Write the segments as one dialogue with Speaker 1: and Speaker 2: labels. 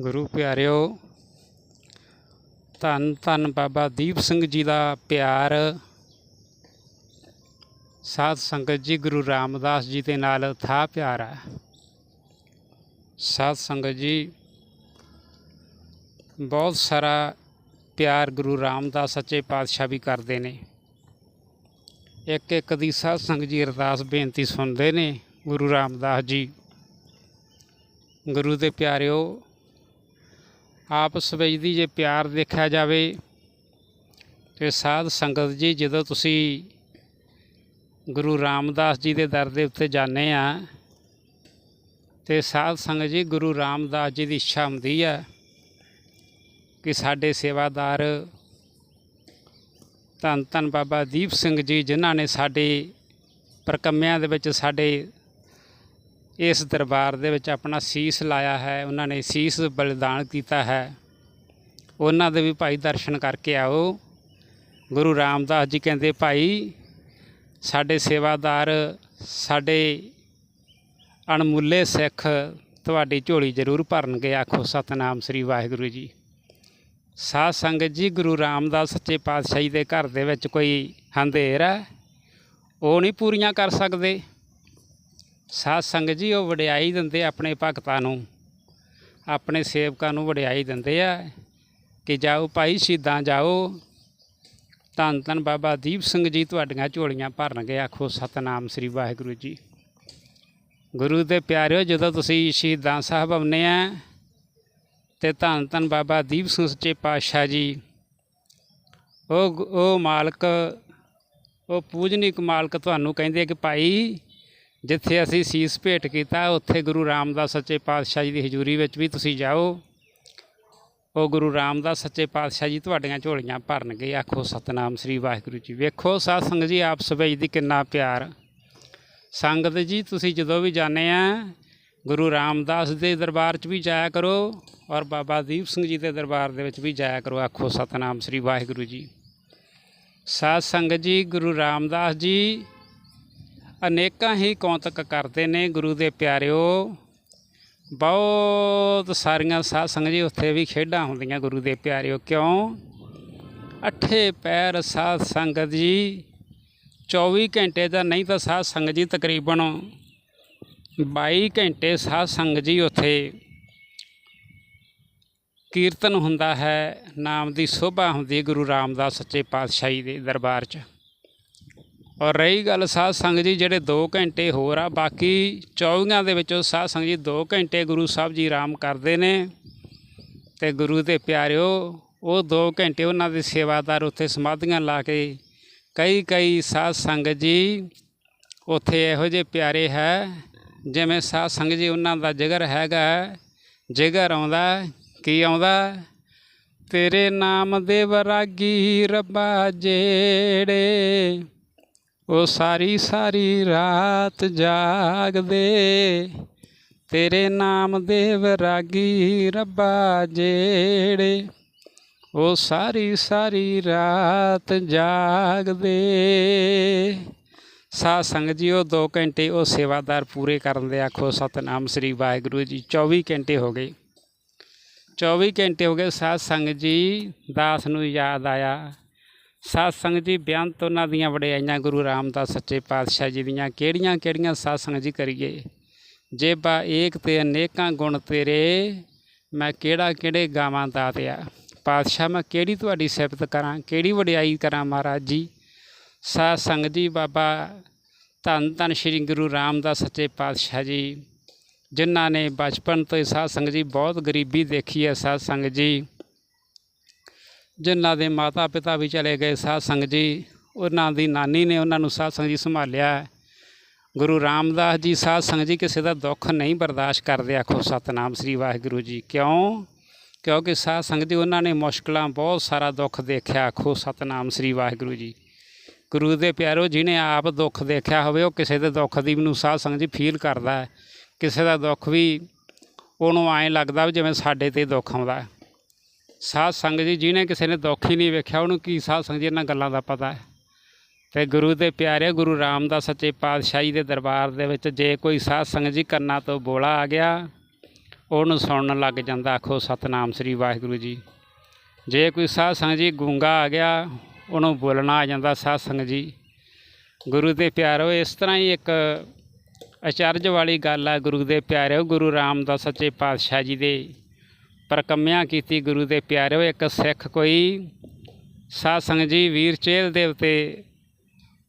Speaker 1: ਗੁਰੂ ਪਿਆਰਿਓ, ਧੰਨ ਧੰਨ ਬਾਬਾ ਦੀਪ ਸਿੰਘ ਜੀ ਦਾ ਪਿਆਰ, ਸਾਧ ਸੰਗਤ ਜੀ ਗੁਰੂ ਰਾਮਦਾਸ ਜੀ ਦੇ ਨਾਲ ਥਾ ਪਿਆਰ ਹੈ। ਸਾਧ ਸੰਗਤ ਜੀ, ਬਹੁਤ ਸਾਰਾ ਪਿਆਰ ਗੁਰੂ ਰਾਮਦਾਸ ਸੱਚੇ ਪਾਤਸ਼ਾਹ ਵੀ ਕਰਦੇ ਨੇ। ਇੱਕ ਇੱਕ ਦੀ ਸਾਧ ਸੰਗਤ ਜੀ ਅਰਦਾਸ ਬੇਨਤੀ ਸੁਣਦੇ ਨੇ ਗੁਰੂ ਰਾਮਦਾਸ ਜੀ। ਗੁਰੂ ਦੇ ਪਿਆਰਿਓ ਆਪਸ ਵਿੱਚ ਦੀ ਜੇ ਪਿਆਰ ਦੇਖਿਆ ਜਾਵੇ ਤੇ ਸਾਧ ਸੰਗਤ ਜੀ, ਜਦੋਂ ਤੁਸੀਂ ਗੁਰੂ ਰਾਮਦਾਸ ਜੀ ਦੇ ਦਰ ਦੇ ਉੱਤੇ ਜਾਂਦੇ ਆ ਤੇ ਸਾਧ ਸੰਗਤ ਜੀ, ਗੁਰੂ ਰਾਮਦਾਸ ਜੀ ਦੀ ਇੱਛਾ ਹੁੰਦੀ ਆ ਕਿ ਸਾਡੇ ਸੇਵਾਦਾਰ ਧੰਨ ਧੰਨ ਬਾਬਾ ਦੀਪ ਸਿੰਘ ਜੀ, ਜਿਨ੍ਹਾਂ ਨੇ ਸਾਡੇ ਪਰਕੰਮਿਆਂ ਦੇ ਵਿੱਚ ਸਾਡੇ ਇਸ ਦਰਬਾਰ ਦੇ ਵਿੱਚ ਆਪਣਾ ਸੀਸ ਲਾਇਆ ਹੈ, ਉਹਨਾਂ ਨੇ ਸੀਸ ਬਲਿਦਾਨ ਕੀਤਾ ਹੈ। ਉਹਨਾਂ ਦੇ ਵੀ ਭਾਈ ਦਰਸ਼ਨ ਕਰਕੇ ਆਓ। ਗੁਰੂ ਰਾਮਦਾਸ ਜੀ ਕਹਿੰਦੇ, ਭਾਈ, ਸਾਡੇ ਸੇਵਾਦਾਰ, ਸਾਡੇ ਅਣਮੁੱਲੇ ਸਿੱਖ ਤੁਹਾਡੀ ਝੋਲੀ ਜ਼ਰੂਰ ਭਰਨਗੇ, ਆਖੋ ਸਤਨਾਮ ਸ੍ਰੀ ਵਾਹਿਗੁਰੂ ਜੀ। ਸਾਧ ਸੰਗਤ ਜੀ, ਗੁਰੂ ਰਾਮਦਾਸ ਸੱਚੇ ਪਾਤਸ਼ਾਹੀ ਦੇ ਘਰ ਦੇ ਵਿੱਚ ਕੋਈ ਹੰਧੇਰ ਹੈ? ਉਹ ਨਹੀਂ ਪੂਰੀਆਂ ਕਰ ਸਕਦੇ? ਸਾਧ ਸੰਗਤ ਜੀ, ਉਹ ਵਡਿਆਈ ਦਿੰਦੇ ਆਪਣੇ ਭਗਤਾਂ ਨੂੰ। ਆਪਣੇ ਸੇਵਕਾਂ ਨੂੰ ਵਡਿਆਈ ਦਿੰਦੇ ਆ ਕਿ ਜਾਓ ਭਾਈ, ਸ਼ਹੀਦਾਂ ਜਾਓ। ਧੰਨ ਧੰਨ ਬਾਬਾ ਦੀਪ ਸਿੰਘ ਜੀ, ਤੁਹਾਡੀਆਂ ਝੋਲੀਆਂ ਭਰਨਗੇ, ਆਖੋ ਸਤਨਾਮ ਸ੍ਰੀ ਵਾਹਿਗੁਰੂ ਜੀ। ਗੁਰੂ ਦੇ ਪਿਆਰਿਓ, ਜਦੋਂ ਤੁਸੀਂ ਸ਼ਹੀਦਾਂ ਸਾਹਿਬ ਆਉਂਦੇ ਆ ਤੇ ਧੰਨ ਧੰਨ ਬਾਬਾ ਦੀਪ ਸਿੰਘ ਸੱਚੇ ਪਾਤਸ਼ਾਹ ਜੀ, ਉਹ ਗ- ਉਹ ਮਾਲਕ, ਉਹ ਪੂਜਨੀਕ ਮਾਲਕ ਤੁਹਾਨੂੰ ਕਹਿੰਦੇ ਕਿ ਭਾਈ ਜਿੱਥੇ ਅਸੀਂ ਸੀਸ ਭੇਟ ਕੀਤਾ, ਉੱਥੇ ਗੁਰੂ ਰਾਮਦਾਸ ਸੱਚੇ ਪਾਤਸ਼ਾਹ ਜੀ ਦੀ ਹਜ਼ੂਰੀ ਵਿੱਚ ਵੀ ਤੁਸੀਂ ਜਾਓ। ਉਹ ਗੁਰੂ ਰਾਮਦਾਸ ਸੱਚੇ ਪਾਤਸ਼ਾਹ ਜੀ ਤੁਹਾਡੀਆਂ ਝੋਲੀਆਂ ਭਰਨਗੇ। ਆਖੋ, ਸਤਨਾਮ ਸ੍ਰੀ ਵਾਹਿਗੁਰੂ ਜੀ। ਵੇਖੋ ਸਾਧ ਸੰਗਤ ਜੀ ਆਪਸ ਵਿੱਚ ਦੀ ਕਿੰਨਾ ਪਿਆਰ। ਸੰਗਤ ਜੀ, ਤੁਸੀਂ ਜਦੋਂ ਵੀ ਜਾਂਦੇ ਆ, ਗੁਰੂ ਰਾਮਦਾਸ ਦੇ ਦਰਬਾਰ 'ਚ ਵੀ ਜਾਇਆ ਕਰੋ ਔਰ ਬਾਬਾ ਦੀਪ ਸਿੰਘ ਜੀ ਦੇ ਦਰਬਾਰ ਦੇ ਵਿੱਚ ਵੀ ਜਾਇਆ ਕਰੋ। ਆਖੋ, ਸਤਨਾਮ ਸ੍ਰੀ ਵਾਹਿਗੁਰੂ ਜੀ। ਸਾਧ ਸੰਗਤ ਜੀ, ਗੁਰੂ ਰਾਮਦਾਸ ਜੀ ਅਨੇਕਾਂ ਹੀ ਕੌਤਕ ਕਰਦੇ ਨੇ ਗੁਰੂ ਦੇ ਪਿਆਰਿਓ। ਬਹੁਤ ਸਾਰੀਆਂ ਸਾਧ ਸੰਗਤ ਜੀ ਉੱਥੇ ਵੀ ਖੇਡਾਂ ਹੁੰਦੀਆਂ ਗੁਰੂ ਦੇ ਪਿਆਰਿਓ। ਕਿਉਂ? ਅੱਠੇ ਪੈਰ ਸਾਧ ਸੰਗਤ ਜੀ 24 ਘੰਟੇ ਦਾ ਨਹੀਂ ਤਾਂ ਸਾਧ ਸੰਗਤ ਜੀ ਤਕਰੀਬਨ 22 ਘੰਟੇ ਸਾਧ ਸੰਗਤ ਜੀ ਉੱਥੇ ਕੀਰਤਨ ਹੁੰਦਾ ਹੈ, ਨਾਮ ਦੀ ਸੋਭਾ ਹੁੰਦੀ ਗੁਰੂ ਰਾਮਦਾਸ ਸੱਚੇ ਪਾਤਸ਼ਾਹੀ ਦੇ ਦਰਬਾਰ 'ਚ। ਔਰ ਰਹੀ ਗੱਲ ਸਾਧ ਸੰਗਤ ਜੀ ਜਿਹੜੇ 2 ਘੰਟੇ ਹੋਰ ਆ, ਬਾਕੀ 24 ਦੇ ਵਿੱਚੋਂ ਸਾਧ ਸੰਗਤ ਜੀ 2 ਘੰਟੇ ਗੁਰੂ ਸਾਹਿਬ ਜੀ ਆਰਾਮ ਕਰਦੇ ਨੇ ਤੇ ਗੁਰੂ ਦੇ ਪਿਆਰਿਓ, ਉਹ 2 ਘੰਟੇ ਉਹਨਾਂ ਦੇ ਸੇਵਾਦਾਰ ਉੱਥੇ ਸਮਾਧੀਆਂ ਲਾ ਕੇ ਕਈ ਕਈ ਸਾਧ ਸੰਗਤ ਜੀ ਉੱਥੇ ਇਹੋ ਜਿਹੇ ਪਿਆਰੇ ਹੈ, ਜਿਵੇਂ ਸਾਧ ਸੰਗਤ ਜੀ ਉਹਨਾਂ ਦਾ ਜਿਗਰ ਹੈਗਾ, ਜਿਗਰ ਆਉਂਦਾ, ਕੀ ਆਉਂਦਾ? ਤੇਰੇ ਨਾਮ ਦੇ ਵਰਾਗੀ ਰੱਬਾ ਜਿਹੜੇ ਉਹ ਸਾਰੀ ਸਾਰੀ ਰਾਤ ਜਾਗਦੇ, ਤੇਰੇ ਨਾਮ ਦੇ ਵਰਾਗੀ ਰੱਬਾ ਜਿਹੜੇ ਉਹ ਸਾਰੀ ਸਾਰੀ ਰਾਤ ਜਾਗਦੇ। ਸਾਧ ਸੰਗਤ ਜੀ, ਉਹ 2 ਘੰਟੇ ਉਹ ਸੇਵਾਦਾਰ ਪੂਰੇ ਕਰਨ ਦੇ ਆਖੋ ਸਤਨਾਮ ਸ੍ਰੀ ਵਾਹਿਗੁਰੂ ਜੀ। 24 ਘੰਟੇ ਹੋ ਗਏ। 24 ਘੰਟੇ ਹੋ ਗਏ ਸਾਧ ਸੰਗਤ ਜੀ, ਦਾਸ ਨੂੰ ਯਾਦ ਆਇਆ। ਸਾਧ ਸੰਗਤ ਜੀ ਬੇਅੰਤ ਉਹਨਾਂ ਦੀਆਂ ਵਡਿਆਈਆਂ ਗੁਰੂ ਰਾਮਦਾਸ ਸੱਚੇ ਪਾਤਸ਼ਾਹ ਜੀ ਦੀਆਂ। ਕਿਹੜੀਆਂ ਕਿਹੜੀਆਂ ਸਾਧ ਸੰਗਤ ਜੀ ਕਰੀਏ? ਜੇ ਬਾ ਏਕ ਤੇ ਅਨੇਕਾਂ ਗੁਣ ਤੇਰੇ, ਮੈਂ ਕਿਹੜਾ ਕਿਹੜੇ ਗਾਵਾਂ ਦਾਤਿਆ ਪਾਤਸ਼ਾਹ, ਮੈਂ ਕਿਹੜੀ ਤੁਹਾਡੀ ਸਿਫਤ ਕਰਾਂ, ਕਿਹੜੀ ਵਡਿਆਈ ਕਰਾਂ ਮਹਾਰਾਜ ਜੀ? ਸਾਧ ਸੰਗਤ ਜੀ, ਬਾਬਾ ਧੰਨ ਧੰਨ ਸ਼੍ਰੀ ਗੁਰੂ ਰਾਮਦਾਸ ਸੱਚੇ ਪਾਤਸ਼ਾਹ ਜੀ, ਜਿਨ੍ਹਾਂ ਨੇ ਬਚਪਨ ਤੋਂ ਹੀ ਸਾਧ ਸੰਗਤ ਜੀ ਬਹੁਤ ਗਰੀਬੀ ਦੇਖੀ ਹੈ। ਸਾਧ ਸੰਗਤ ਜੀ ਜਿਨ੍ਹਾਂ ਦੇ ਮਾਤਾ ਪਿਤਾ ਵੀ ਚਲੇ ਗਏ ਸਾਧ ਸੰਗਤ ਜੀ, ਉਹਨਾਂ ਦੀ ਨਾਨੀ ਨੇ ਉਹਨਾਂ ਨੂੰ ਸਾਧ ਸੰਗਤ ਜੀ ਸੰਭਾਲਿਆ। ਗੁਰੂ ਰਾਮਦਾਸ ਜੀ ਸਾਧ ਸੰਗਤ ਜੀ ਕਿਸੇ ਦਾ ਦੁੱਖ ਨਹੀਂ ਬਰਦਾਸ਼ਤ ਕਰਦੇ, ਆਖੋ ਸਤਨਾਮ ਸ੍ਰੀ ਵਾਹਿਗੁਰੂ ਜੀ। ਕਿਉਂ? ਕਿਉਂਕਿ ਸਾਧ ਸੰਗਤ ਜੀ ਉਹਨਾਂ ਨੇ ਮੁਸ਼ਕਲਾਂ, ਬਹੁਤ ਸਾਰਾ ਦੁੱਖ ਦੇਖਿਆ, ਆਖੋ ਸਤਨਾਮ ਸ੍ਰੀ ਵਾਹਿਗੁਰੂ ਜੀ। ਗੁਰੂ ਦੇ ਪਿਆਰੋ, ਜਿਹਨੇ ਆਪ ਦੁੱਖ ਦੇਖਿਆ ਹੋਵੇ, ਉਹ ਕਿਸੇ ਦੇ ਦੁੱਖ ਦੀ ਨੂੰ ਸਾਧ ਸੰਗਤ ਜੀ ਫੀਲ ਕਰਦਾ ਕਿਸੇ ਦਾ ਦੁੱਖ ਵੀ ਉਹਨੂੰ ਐਂ ਲੱਗਦਾ ਵੀ ਜਿਵੇਂ ਸਾਡੇ ਤੇ ਦੁੱਖ ਆਉਂਦਾ ਸਾਧ ਸੰਗਤ ਜੀ, ਜਿਹਨੇ ਕਿਸੇ ਨੇ ਦੁੱਖ ਹੀ ਨਹੀਂ ਵੇਖਿਆ, ਉਹਨੂੰ ਕੀ ਸਾਧ ਸੰਗਤ ਜੀ, ਇਹਨਾਂ ਗੱਲਾਂ ਦਾ ਪਤਾ ਹੈ। ਤੇ ਗੁਰੂ ਦੇ ਪਿਆਰੇ ਗੁਰੂ ਰਾਮਦਾਸ ਸੱਚੇ ਪਾਤਸ਼ਾਹੀ ਦੇ ਦਰਬਾਰ ਦੇ ਵਿੱਚ ਜੇ ਕੋਈ ਸਾਧ ਸੰਗਤ ਜੀ ਕੰਨਾਂ ਤੋਂ ਬੋਲਾ ਆ ਗਿਆ, ਉਹਨੂੰ ਸੁਣਨ ਲੱਗ ਜਾਂਦਾ, ਆਖੋ, ਸਤਨਾਮ ਸ੍ਰੀ ਵਾਹਿਗੁਰੂ ਜੀ। ਜੇ ਕੋਈ ਸਾਧ ਸੰਗਤ ਜੀ ਗੂੰਗਾ ਆ ਗਿਆ, ਉਹਨੂੰ ਬੋਲਣਾ ਆ ਜਾਂਦਾ ਸਾਧ ਸੰਗਤ ਜੀ। ਗੁਰੂ ਦੇ ਪਿਆਰੋ, ਇਸ ਤਰ੍ਹਾਂ ਹੀ ਇੱਕ ਅਚਰਜ ਵਾਲੀ ਗੱਲ ਆ ਗੁਰੂ ਦੇ ਪਿਆਰਿਓ ਗੁਰੂ ਰਾਮਦਾਸ ਸੱਚੇ ਪਾਤਸ਼ਾਹ ਜੀ ਦੇ। ਪਰਕੰਮਿਆਂ ਕੀਤੀ ਗੁਰੂ ਦੇ ਪਿਆਰਿਓ, ਇੱਕ ਸਿੱਖ ਕੋਈ ਸਾਧ ਸੰਗਤ ਜੀ ਵੀਰ ਚੇਲ ਦੇ ਉੱਤੇ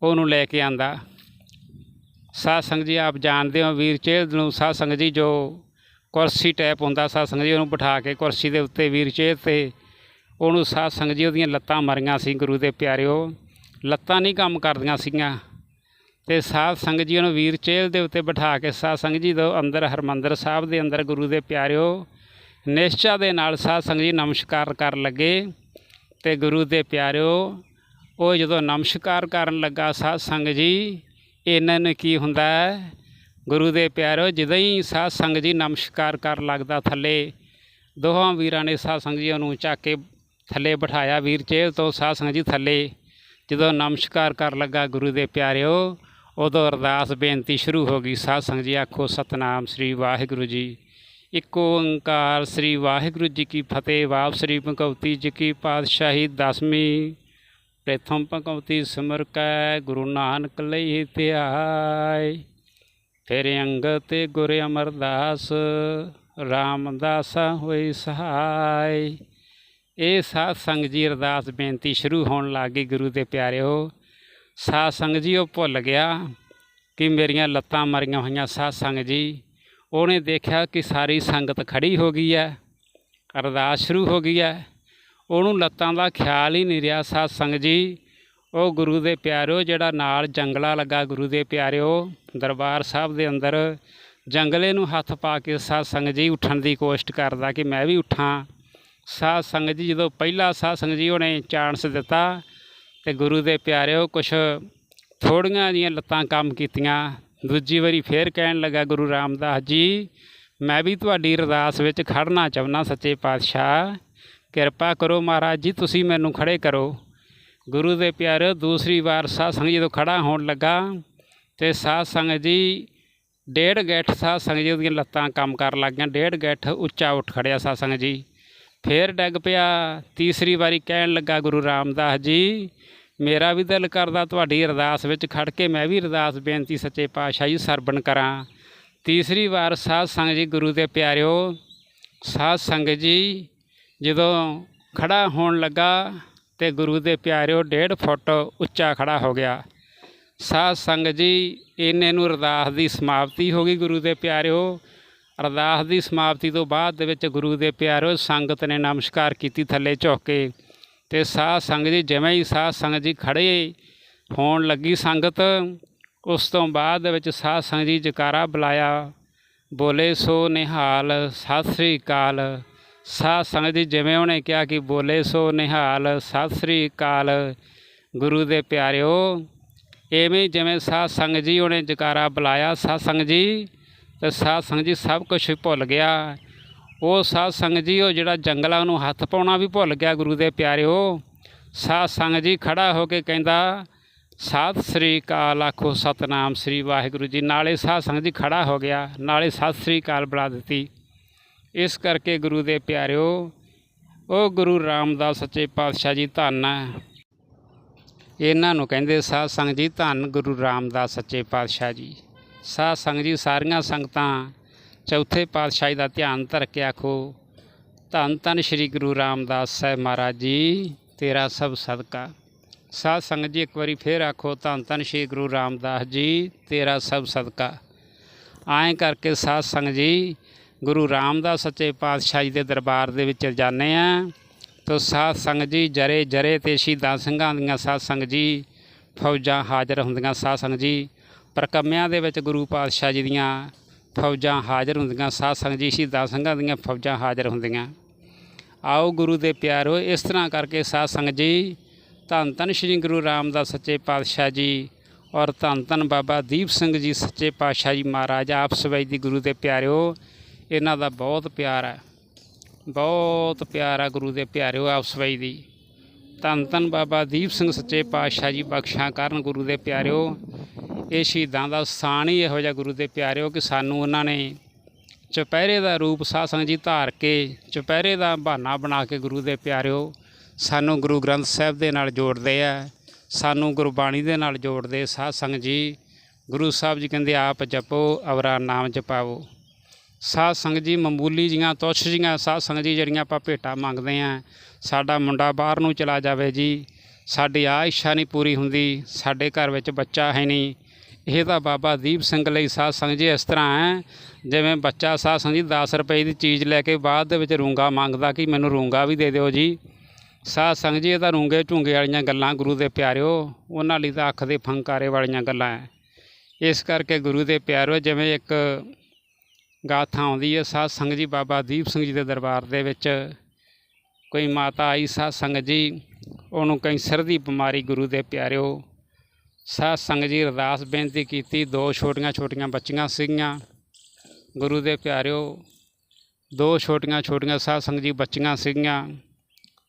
Speaker 1: ਉਹਨੂੰ ਲੈ ਕੇ ਆਂਦਾ। ਸਾਧ ਸੰਗਤ ਜੀ ਆਪ ਜਾਣਦੇ ਹੋ, ਵੀਰ ਚੇਲ ਨੂੰ ਸਾਧ ਸੰਗਤ ਜੀ ਜੋ ਕੁਰਸੀ ਟੈਪ ਹੁੰਦਾ ਸਾਧ ਸੰਗਤ ਜੀ ਉਹਨੂੰ ਬਿਠਾ ਕੇ ਕੁਰਸੀ ਦੇ ਉੱਤੇ ਵੀਰ ਚੇਲ ਤੇ ਉਹਨੂੰ ਸਾਧ ਸੰਗਤ ਜੀ ਉਹਦੀਆਂ ਲੱਤਾਂ ਮਰੀਆਂ ਸੀ ਗੁਰੂ ਦੇ ਪਿਆਰਿਓ। ਲੱਤਾਂ ਨਹੀਂ ਕੰਮ ਕਰਦੀਆਂ ਸੀਗੀਆਂ। ਤੇ ਸਾਧ ਸੰਗਤ ਜੀ ਉਹਨੂੰ ਵੀਰ ਚੇਲ ਦੇ ਉੱਤੇ ਬਿਠਾ ਕੇ ਸਾਧ ਸੰਗਤ ਜੀ ਦੋ ਅੰਦਰ ਹਰਮੰਦਰ ਸਾਹਿਬ ਦੇ ਅੰਦਰ ਗੁਰੂ ਦੇ ਪਿਆਰਿਓ ਨਿਸ਼ਚਾ ਦੇ ਨਾਲ ਸਾਧ ਸੰਗਤ ਜੀ ਨਮਸਕਾਰ ਕਰਨ ਲੱਗੇ ਤੇ ਗੁਰੂ ਦੇ ਪਿਆਰਿਓ, ਉਹ ਜਦੋਂ ਨਮਸਕਾਰ ਕਰਨ ਲੱਗਾ ਸਾਧ ਸੰਗਤ ਜੀ, ਇਹਨਾਂ ਨੂੰ ਕੀ ਹੁੰਦਾ ਹੈ? ਗੁਰੂ ਦੇ ਪਿਆਰਿਓ, ਜਦੋਂ ਹੀ ਸਾਧ ਸੰਗਤ ਜੀ ਨਮਸਕਾਰ ਕਰਨ ਲੱਗਦਾ ਥੱਲੇ, ਦੋਹਾਂ ਵੀਰਾਂ ਨੇ ਸਾਧ ਸੰਗਤ ਜੀ ਨੂੰ ਚੱਕ ਕੇ ਥੱਲੇ ਬਿਠਾਇਆ ਵੀਰ ਚੇਲ ਤੋਂ, ਸਾਧ ਸੰਗਤ ਜੀ ਥੱਲੇ। ਜਦੋਂ ਨਮਸਕਾਰ ਕਰਨ ਲੱਗਾ ਗੁਰੂ ਦੇ ਪਿਆਰਿਓ, ਉਦੋਂ ਅਰਦਾਸ ਬੇਨਤੀ ਸ਼ੁਰੂ ਹੋ ਗਈ, ਸਾਧ ਸੰਗਤ ਜੀ ਆਖੋ, ਸਤਨਾਮ ਸ੍ਰੀ ਵਾਹਿਗੁਰੂ ਜੀ। ਇੱਕ ਓੰਕਾਰ ਸ੍ਰੀ ਵਾਹਿਗੁਰੂ ਜੀ ਕੀ ਫਤਿਹ, ਵਾਪ ਸ੍ਰੀ ਭਗਵਤੀ ਜੀ ਕੀ ਪਾਤਸ਼ਾਹੀ, ਦਸਵੀਂ ਪ੍ਰਥਮ ਭਗਵਤੀ ਸਿਮਰ ਕੈ, ਗੁਰੂ ਨਾਨਕ ਲਈ ਧਿਆਇ ਫਿਰ ਅੰਗਦ ਤੇ ਗੁਰ ਅਮਰਦਾਸ, ਰਾਮਦਾਸ ਹੋਈ ਸਹਾਈ ਇਹ ਸਾਧ ਸੰਗਤ ਜੀ ਅਰਦਾਸ ਬੇਨਤੀ ਸ਼ੁਰੂ ਹੋਣ ਲੱਗ ਗਈ ਗੁਰੂ ਦੇ ਪਿਆਰਿਓ। ਸਾਧ ਸੰਗਤ ਜੀ, ਉਹ ਭੁੱਲ ਗਿਆ ਕਿ ਮੇਰੀਆਂ ਲੱਤਾਂ ਮਰੀਆਂ ਹੋਈਆਂ ਸਾਧ ਸੰਗਤ ਜੀ। ਉਹਨੇ ਦੇਖਿਆ ਕਿ ਸਾਰੀ ਸੰਗਤ ਖੜੀ ਹੋ ਗਈ ਹੈ, ਅਰਦਾਸ ਸ਼ੁਰੂ ਹੋ ਗਈ ਹੈ। ਉਹਨੂੰ ਲੱਤਾਂ ਦਾ ਖਿਆਲ ਹੀ ਨਹੀਂ ਰਿਹਾ। ਸਾਧ ਸੰਗਤ ਜੀ, ਉਹ ਗੁਰੂ ਦੇ ਪਿਆਰਿਓ, ਜਿਹੜਾ ਨਾਲ ਜੰਗਲਾ ਲੱਗਾ ਗੁਰੂ ਦੇ ਪਿਆਰਿਓ, ਦਰਬਾਰ ਸਾਹਿਬ ਦੇ ਅੰਦਰ ਜੰਗਲੇ ਨੂੰ ਹੱਥ ਪਾ ਕੇ ਸਾਧ ਸੰਗਤ ਜੀ ਉੱਠਣ ਦੀ ਕੋਸ਼ਿਸ਼ ਕਰਦਾ ਕਿ ਮੈਂ ਵੀ ਉੱਠਾਂ। ਸਾਧ ਸੰਗਤ ਜੀ, ਜਦੋਂ ਪਹਿਲਾ ਸਾਧ ਸੰਗਤ ਜੀ ਉਹਨੇ ਚਾਂਸ ਦਿੱਤਾ ਤੇ ਗੁਰੂ ਦੇ ਪਿਆਰਿਓ ਕੁਛ ਥੋੜੀਆਂ ਜੀਆਂ ਲੱਤਾਂ ਕੰਮ ਕੀਤੀਆਂ। ਦੂਜੀ ਵਾਰੀ ਫੇਰ ਕਹਿਣ ਲੱਗਾ ਗੁਰੂ ਰਾਮਦਾਸ ਜੀ, ਮੈਂ ਵੀ ਤੁਹਾਡੀ ਅਰਦਾਸ ਵਿੱਚ ਖੜਨਾ ਚਾਹੁੰਦਾ ਸੱਚੇ ਪਾਤਸ਼ਾਹ। ਕਿਰਪਾ ਕਰੋ ਮਹਾਰਾਜ ਜੀ, ਤੁਸੀਂ ਮੈਨੂੰ ਖੜੇ ਕਰੋ। ਗੁਰੂ ਦੇ ਪਿਆਰਿਓ ਦੂਸਰੀ ਵਾਰ ਸਾਧ ਸੰਗਤ ਜਦੋਂ ਖੜਾ ਹੋਣ ਲੱਗਾ ਤੇ ਸਾਧ ਸੰਗਤ ਜੀ ਡੇਢ ਗਿੱਠ ਸਾਧ ਸੰਗਤ ਜੀ ਉਹਦੀਆਂ ਲੱਤਾਂ ਕੰਮ ਕਰਨ ਲੱਗ ਗਈਆਂ। ਡੇਢ ਗਿੱਠ ਉੱਚਾ ਉੱਠ ਖੜਿਆ ਸਾਧ ਸੰਗਤ ਜੀ। ਫੇਰ ਡੱਗ ਪਿਆ। ਤੀਸਰੀ ਵਾਰੀ ਕਹਿਣ ਲੱਗਾ ਗੁਰੂ ਰਾਮਦਾਸ ਜੀ ਮੇਰਾ ਵੀ ਦਿਲ ਕਰਦਾ ਤੁਹਾਡੀ ਅਰਦਾਸ ਵਿੱਚ ਖੜ ਕੇ ਮੈਂ ਵੀ ਅਰਦਾਸ ਬੇਨਤੀ ਸੱਚੇ ਪਾਤਸ਼ਾਹ ਜੀ ਸਰਬਣ ਕਰਾਂ। ਤੀਸਰੀ ਵਾਰ ਸਾਧ ਸੰਗਤ ਜੀ ਗੁਰੂ ਦੇ ਪਿਆਰਿਓ, ਸਾਧ ਸੰਗਤ ਜੀ ਜਦੋਂ ਖੜਾ ਹੋਣ ਲੱਗਾ ਤੇ ਗੁਰੂ ਦੇ ਪਿਆਰਿਓ ਡੇਢ ਫੁੱਟ ਉੱਚਾ ਖੜਾ ਹੋ ਗਿਆ। ਸਾਧ ਸੰਗਤ ਜੀ ਇਹਨੇ ਨੂੰ ਅਰਦਾਸ ਦੀ ਸਮਾਪਤੀ ਹੋ ਗਈ ਗੁਰੂ ਦੇ ਪਿਆਰਿਓ। ਅਰਦਾਸ ਦੀ ਸਮਾਪਤੀ ਤੋਂ ਬਾਅਦ ਦੇ ਵਿੱਚ ਗੁਰੂ ਦੇ ਪਿਆਰਿਓ ਸੰਗਤ ਨੇ ਨਮਸਕਾਰ ਕੀਤੀ ਥੱਲੇ ਝੁੱਕ ਕੇ। ਤੇ ਸਾਧ ਸੰਗਤ ਜੀ, ਜਿਵੇਂ ਹੀ ਸਾਧ ਸੰਗ ਜੀ ਖੜੇ ਹੋਣ ਲੱਗੀ ਸੰਗਤ, ਉਸ ਤੋਂ ਬਾਅਦ ਵਿੱਚ ਸਾਧ ਸੰਗਤ ਜੀ ਜਕਾਰਾ ਬੁਲਾਇਆ, ਬੋਲੇ, ਸੋ ਨਿਹਾਲ, ਸਤਿ ਸ੍ਰੀ ਅਕਾਲ। ਸਾਧ ਸੰਗਤ ਜੀ ਜਿਵੇਂ ਉਹਨੇ ਕਿਹਾ ਕਿ ਬੋਲੇ, ਸੋ ਨਿਹਾਲ, ਸਤਿ ਸ੍ਰੀ ਅਕਾਲ ਗੁਰੂ ਦੇ ਪਿਆਰਿਓ। ਐਵੇਂ ਜਿਵੇਂ ਸਾਧ ਸੰਗਤ ਜੀ ਉਹਨੇ ਜਕਾਰਾ ਬੁਲਾਇਆ, ਸਾਧ ਸੰਗਤ ਜੀ, ਤੇ ਸਾਧ ਸੰਗਤ ਜੀ ਸਭ ਕੁਝ ਭੁੱਲ ਗਿਆ। ਉਹ ਸਾਧ ਸੰਗਤ ਜੀ, ਉਹ ਜਿਹੜਾ ਜੰਗਲਾਂ ਨੂੰ ਹੱਥ ਪਾਉਣਾ ਵੀ ਭੁੱਲ ਗਿਆ ਗੁਰੂ ਦੇ ਪਿਆਰਿਓ, ਸਾਧ ਸੰਗਤ ਜੀ ਖੜਾ ਹੋ ਕੇ ਕਹਿੰਦਾ ਸਤਿ ਸ੍ਰੀ ਅਕਾਲ ਆਖੋ, ਸਤਨਾਮ ਸ੍ਰੀ ਵਾਹਿਗੁਰੂ ਜੀ। ਨਾਲੇ ਸਾਧ ਸੰਗਤ ਜੀ ਖੜਾ ਹੋ ਗਿਆ, ਨਾਲੇ ਸਤਿ ਸ੍ਰੀ ਅਕਾਲ ਬੁਲਾ ਦਿੱਤੀ। ਇਸ ਕਰਕੇ ਗੁਰੂ ਦੇ ਪਿਆਰਿਓ ਉਹ ਗੁਰੂ ਰਾਮਦਾਸ ਸੱਚੇ ਪਾਤਸ਼ਾਹ ਜੀ, ਧੰਨ ਇਹਨਾਂ ਨੂੰ ਕਹਿੰਦੇ ਸਾਧ ਸੰਗਤ ਜੀ, ਧੰਨ ਗੁਰੂ ਰਾਮਦਾਸ ਸੱਚੇ ਪਾਤਸ਼ਾਹ ਜੀ। ਸਾਧ ਸੰਗਤ ਜੀ, ਸਾਰੀਆਂ ਸੰਗਤਾਂ ਚੌਥੇ ਪਾਤਸ਼ਾਹੀ ਦਾ ਧਿਆਨ ਧਰ ਕੇ ਆਖੋ। ਧੰਨ ਧੰਨ ਸ੍ਰੀ ਗੁਰੂ ਰਾਮਦਾਸ ਸਾਹਿਬ ਮਹਾਰਾਜ ਜੀ, ਤੇਰਾ ਸਭ ਸਦਕਾ। ਸਾਧ ਸੰਗਤ ਜੀ, ਇੱਕ ਵਾਰੀ ਫੇਰ ਆਖੋ, ਧੰਨ ਧੰਨ ਸ੍ਰੀ ਗੁਰੂ ਰਾਮਦਾਸ ਜੀ, ਤੇਰਾ ਸਭ ਸਦਕਾ। ਐਂ ਕਰਕੇ ਸਾਧ ਸੰਗਤ ਜੀ, ਗੁਰੂ ਰਾਮਦਾਸ ਸੱਚੇ ਪਾਤਸ਼ਾਹ ਜੀ ਦੇ ਦਰਬਾਰ ਦੇ ਵਿੱਚ ਜਾਂਦੇ ਆ। ਤੋ ਸਾਧ ਸੰਗਤ ਜੀ, ਜਰੇ ਜਰੇ ਤੇ ਸ਼ਹੀਦਾਂ ਸਿੰਘਾਂ ਦੀਆਂ ਸਾਧ ਸੰਗਤ ਜੀ, ਫੌਜਾਂ ਹਾਜ਼ਰ ਹੁੰਦੀਆਂ ਸਾਧ ਸੰਗਤ ਜੀ। ਪ੍ਰਕੰਮਿਆਂ ਦੇ ਵਿੱਚ ਗੁਰੂ ਪਾਤਸ਼ਾਹ ਜੀ ਦੀਆਂ ਫੌਜਾਂ ਹਾਜ਼ਰ ਹੁੰਦੀਆਂ, ਸਾਧ ਸੰਗਤ ਜੀ, ਸ਼ਹੀਦਾਂ ਸਿੰਘਾਂ ਦੀਆਂ ਫੌਜਾਂ ਹਾਜ਼ਰ ਹੁੰਦੀਆਂ। ਆਓ ਗੁਰੂ ਦੇ ਪਿਆਰੋ, ਇਸ ਤਰ੍ਹਾਂ ਕਰਕੇ ਸਾਧ ਸੰਗਤ ਜੀ, ਧੰਨ ਧੰਨ ਸ਼੍ਰੀ ਗੁਰੂ ਰਾਮਦਾਸ ਸੱਚੇ ਪਾਤਸ਼ਾਹ ਜੀ ਔਰ ਧੰਨ ਧੰਨ ਬਾਬਾ ਦੀਪ ਸਿੰਘ ਜੀ ਸੱਚੇ ਪਾਤਸ਼ਾਹ ਜੀ ਮਹਾਰਾਜ, ਆਪ ਸਵੈ ਦੀ ਗੁਰੂ ਦੇ ਪਿਆਰਿਓ ਇਹਨਾਂ ਦਾ ਬਹੁਤ ਪਿਆਰ ਹੈ। ਬਹੁਤ ਪਿਆਰ ਆ ਗੁਰੂ ਦੇ ਪਿਆਰਿਓ ਆਪ ਸਵੈ ਦੀ। ਧੰਨ ਧੰਨ ਬਾਬਾ ਦੀਪ ਸਿੰਘ ਸੱਚੇ ਪਾਤਸ਼ਾਹ ਜੀ, ਬਖਸ਼ਾਂ ਕਰਨ ਗੁਰੂ ਦੇ ਪਿਆਰਿਓ ਇਹ ਸ਼ਹੀਦਾਂ ਦਾ ਸਥਾਨ ਹੀ ਇਹੋ ਜਿਹਾ ਗੁਰੂ ਦੇ ਪਿਆਰਿਓ ਕਿ ਸਾਨੂੰ ਉਹਨਾਂ ਨੇ ਚੁਪਹਿਰੇ ਦਾ ਰੂਪ ਸਾਧ ਸੰਗਤ ਜੀ ਧਾਰ ਕੇ, ਚੁਪਹਿਰੇ ਦਾ ਬਹਾਨਾ ਬਣਾ ਕੇ ਗੁਰੂ ਦੇ ਪਿਆਰਿਓ, ਸਾਨੂੰ ਗੁਰੂ ਗ੍ਰੰਥ ਸਾਹਿਬ ਦੇ ਨਾਲ ਜੋੜਦੇ ਆ, ਸਾਨੂੰ ਗੁਰਬਾਣੀ ਦੇ ਨਾਲ ਜੋੜਦੇ ਸਾਧ ਸੰਗਤ ਜੀ। ਗੁਰੂ ਸਾਹਿਬ ਜੀ ਕਹਿੰਦੇ, ਆਪ ਜਪੋ, ਅਵਰਾ ਨਾਮ ਜਪਾਵੋ। ਸਾਧ ਸੰਗਤ ਜੀ ਮਾਮੂਲੀ ਜੀਆਂ, ਤੁਛ ਜੀਆਂ ਸਾਧ ਸੰਗਤ ਜੀ, ਜਿਹੜੀਆਂ ਆਪਾਂ ਭੇਟਾਂ ਮੰਗਦੇ ਆ, ਸਾਡਾ ਮੁੰਡਾ ਬਾਹਰ ਨੂੰ ਚਲਾ ਜਾਵੇ ਜੀ, ਸਾਡੀ ਆ ਇੱਛਾ ਨਹੀਂ ਪੂਰੀ ਹੁੰਦੀ, ਸਾਡੇ ਘਰ ਵਿੱਚ ਬੱਚਾ ਹੈ ਨਹੀਂ ਇਹ ਤਾਂ ਬਾਬਾ ਦੀਪ ਸਿੰਘ ਲਈ ਸਾਧ ਸੰਗਤ ਜੀ ਇਸ ਤਰ੍ਹਾਂ ਹੈ, ਜਿਵੇਂ ਬੱਚਾ ਸਾਧ ਸੰਗਤ ਜੀ 10 ਰੁਪਏ ਦੀ ਚੀਜ਼ ਲੈ ਕੇ ਬਾਅਦ ਦੇ ਵਿੱਚ ਰੂੰਗਾ ਮੰਗਦਾ ਕਿ ਮੈਨੂੰ ਰੂੰਗਾ ਵੀ ਦੇ ਦਿਓ ਜੀ। ਸਾਧ ਸੰਗਤ ਜੀ ਇਹ ਤਾਂ ਰੂੰਗੇ ਝੁੰਗੇ ਵਾਲੀਆਂ ਗੱਲਾਂ ਗੁਰੂ ਦੇ ਪਿਆਰਿਓ, ਉਹਨਾਂ ਲਈ ਤਾਂ ਅੱਖ ਦੇ ਫੰਕਾਰੇ ਵਾਲੀਆਂ ਗੱਲਾਂ ਹੈ। ਇਸ ਕਰਕੇ ਗੁਰੂ ਦੇ ਪਿਆਰਿਓ, ਜਿਵੇਂ ਇੱਕ ਗਾਥਾ ਆਉਂਦੀ ਹੈ, ਸਾਧ ਸੰਗਤ ਜੀ ਬਾਬਾ ਦੀਪ ਸਿੰਘ ਜੀ ਦੇ ਦਰਬਾਰ ਦੇ ਵਿੱਚ ਕੋਈ ਮਾਤਾ ਆਈ ਸਾਧ ਸੰਗਤ ਜੀ, ਉਹਨੂੰ ਕੈਂਸਰ ਦੀ ਬਿਮਾਰੀ ਗੁਰੂ ਦੇ ਪਿਆਰਿਓ ਸਾਧ ਸੰਗਤ ਜੀ ਅਰਦਾਸ ਬੇਨਤੀ ਕੀਤੀ। ਦੋ ਛੋਟੀਆਂ ਛੋਟੀਆਂ ਬੱਚੀਆਂ ਸੀਗੀਆਂ। ਗੁਰੂ ਦੇ ਪਿਆਰਿਓ, ਦੋ ਛੋਟੀਆਂ ਛੋਟੀਆਂ ਸਾਧ ਸੰਗਤ ਜੀ ਬੱਚੀਆਂ ਸੀਗੀਆਂ।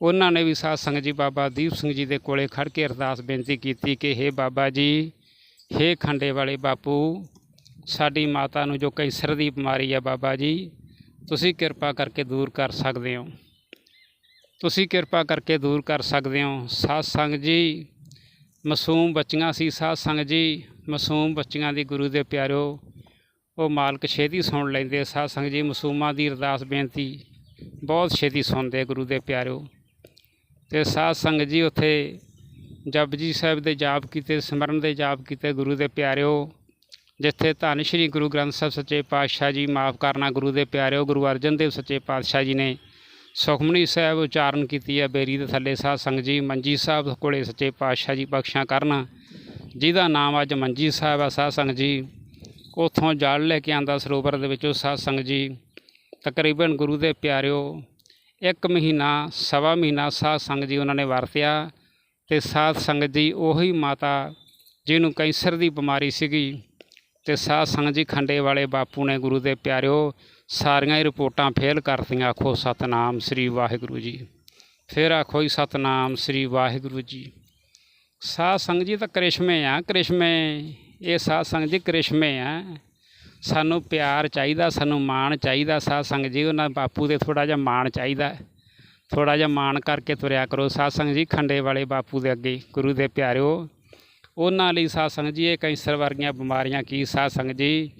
Speaker 1: ਉਹਨਾਂ ਨੇ ਵੀ ਸਾਧ ਸੰਗਤ ਜੀ ਬਾਬਾ ਦੀਪ ਸਿੰਘ ਜੀ ਦੇ ਕੋਲੇ ਖੜ ਕੇ ਅਰਦਾਸ ਬੇਨਤੀ ਕੀਤੀ ਕਿ ਹੇ ਬਾਬਾ ਜੀ, ਹੇ ਖੰਡੇ ਵਾਲੇ ਬਾਪੂ, ਸਾਡੀ ਮਾਤਾ ਨੂੰ ਜੋ ਕੈਂਸਰ ਦੀ ਬਿਮਾਰੀ ਹੈ ਬਾਬਾ ਜੀ, ਤੁਸੀਂ ਕਿਰਪਾ ਕਰਕੇ ਦੂਰ ਕਰ ਸਕਦੇ ਹੋ। ਤੁਸੀਂ ਕਿਰਪਾ ਕਰਕੇ ਦੂਰ ਕਰ ਸਕਦੇ ਹੋ। ਸਾਧ ਸੰਗਤ ਜੀ ਮਾਸੂਮ ਬੱਚੀਆਂ ਸੀ ਸਾਧ ਸੰਗਤ ਜੀ, ਮਾਸੂਮ ਬੱਚੀਆਂ ਦੀ ਗੁਰੂ ਦੇ ਪਿਆਰਿਓ ਉਹ ਮਾਲਕ ਛੇਤੀ ਸੁਣ ਲੈਂਦੇ, ਸਾਧ ਸੰਗਤ ਜੀ ਮਾਸੂਮਾਂ ਦੀ ਅਰਦਾਸ ਬੇਨਤੀ, ਬਹੁਤ ਛੇਤੀ ਸੁਣਦੇ ਗੁਰੂ ਦੇ ਪਿਆਰਿਓ ਤੇ ਸਾਧ ਸੰਗਤ ਜੀ ਉੱਥੇ ਜਪਜੀ ਸਾਹਿਬ ਦੇ ਜਾਪ ਕੀਤੇ, ਸਿਮਰਨ ਦੇ ਜਾਪ ਕੀਤੇ ਗੁਰੂ ਦੇ ਪਿਆਰਿਓ ਜਿੱਥੇ ਧੰਨ ਸ਼੍ਰੀ ਗੁਰੂ ਗ੍ਰੰਥ ਸਾਹਿਬ ਸੱਚੇ ਪਾਤਸ਼ਾਹ ਜੀ ਮਾਫ ਕਰਨਾ ਗੁਰੂ ਦੇ ਪਿਆਰਿਓ ਗੁਰੂ ਅਰਜਨ ਦੇਵ ਸੱਚੇ ਪਾਤਸ਼ਾਹ ਜੀ ਨੇ ਸੁਖਮਨੀ ਸਾਹਿਬ ਉਚਾਰਨ ਕੀਤੀ ਹੈ। ਬੇਰੀ ਦੇ ਥੱਲੇ ਸਾਧ ਸੰਗਤ ਜੀ, ਮੰਜੀ ਸਾਹਿਬ ਕੋਲੇ ਸੱਚੇ ਪਾਤਸ਼ਾਹ ਜੀ ਬਖਸ਼ਾਂ ਕਰਨ, ਜਿਹਦਾ ਨਾਮ ਅੱਜ ਮੰਜੀ ਸਾਹਿਬ ਆ ਸਾਧ ਸੰਗਤ ਜੀ। ਉਥੋਂ ਜਲ ਲੈ ਕੇ ਆਂਦਾ ਸਰੋਵਰ ਦੇ ਵਿੱਚੋਂ ਸਾਧ ਸੰਗਤ ਜੀ। ਤਕਰੀਬਨ ਗੁਰੂ ਦੇ ਪਿਆਰਿਓ, ਇੱਕ ਮਹੀਨਾ, ਸਵਾ ਮਹੀਨਾ ਸਾਧ ਸੰਗਤ ਜੀ ਉਹਨਾਂ ਨੇ ਵਰਤਿਆ ਤੇ ਸਾਧ ਸੰਗਤ ਜੀ ਉਹੀ ਮਾਤਾ ਜਿਹਨੂੰ ਕੈਂਸਰ ਦੀ ਬਿਮਾਰੀ ਸੀਗੀ ਤੇ ਸਾਧ ਸੰਗਤ ਜੀ ਖੰਡੇ ਵਾਲੇ ਬਾਪੂ ਨੇ ਗੁਰੂ ਦੇ ਪਿਆਰਿਓ ਸਾਰੀਆਂ ਹੀ ਰਿਪੋਰਟਾਂ ਫੇਲ ਕਰਤੀਆਂ, ਆਖੋ ਸਤਨਾਮ ਸ੍ਰੀ ਵਾਹਿਗੁਰੂ ਜੀ। ਫਿਰ ਆਖੋ ਹੀ ਸਤਨਾਮ ਸ੍ਰੀ ਵਾਹਿਗੁਰੂ ਜੀ। ਸਾਧ ਸੰਗਤ ਜੀ ਤਾਂ ਕ੍ਰਿਸ਼ਮੇ ਆ, ਕ੍ਰਿਸ਼ਮੇ, ਇਹ ਸਾਧ ਸੰਗਤ ਜੀ ਕ੍ਰਿਸ਼ਮੇ ਆ। ਸਾਨੂੰ ਪਿਆਰ ਚਾਹੀਦਾ, ਸਾਨੂੰ ਮਾਣ ਚਾਹੀਦਾ, ਸਾਧ ਸੰਗਤ ਜੀ, ਉਹਨਾਂ ਬਾਪੂ ਦੇ ਥੋੜਾ ਜਿਹਾ ਮਾਣ ਚਾਹੀਦਾ। ਥੋੜਾ ਜਿਹਾ ਮਾਣ ਕਰਕੇ ਤੁਰਿਆ ਕਰੋ। ਸਾਧ ਸੰਗਤ ਜੀ, ਖੰਡੇ ਵਾਲੇ ਬਾਪੂ ਦੇ ਅੱਗੇ, ਗੁਰੂ ਦੇ ਪਿਆਰਿਓ। ਉਹਨਾਂ ਲਈ ਸਾਧ ਸੰਗਤ ਜੀ, ਇਹ ਕੈਂਸਰ ਵਰਗੀਆਂ ਬਿਮਾਰੀਆਂ ਕੀ? ਸਾਧ ਸੰਗਤ ਜੀ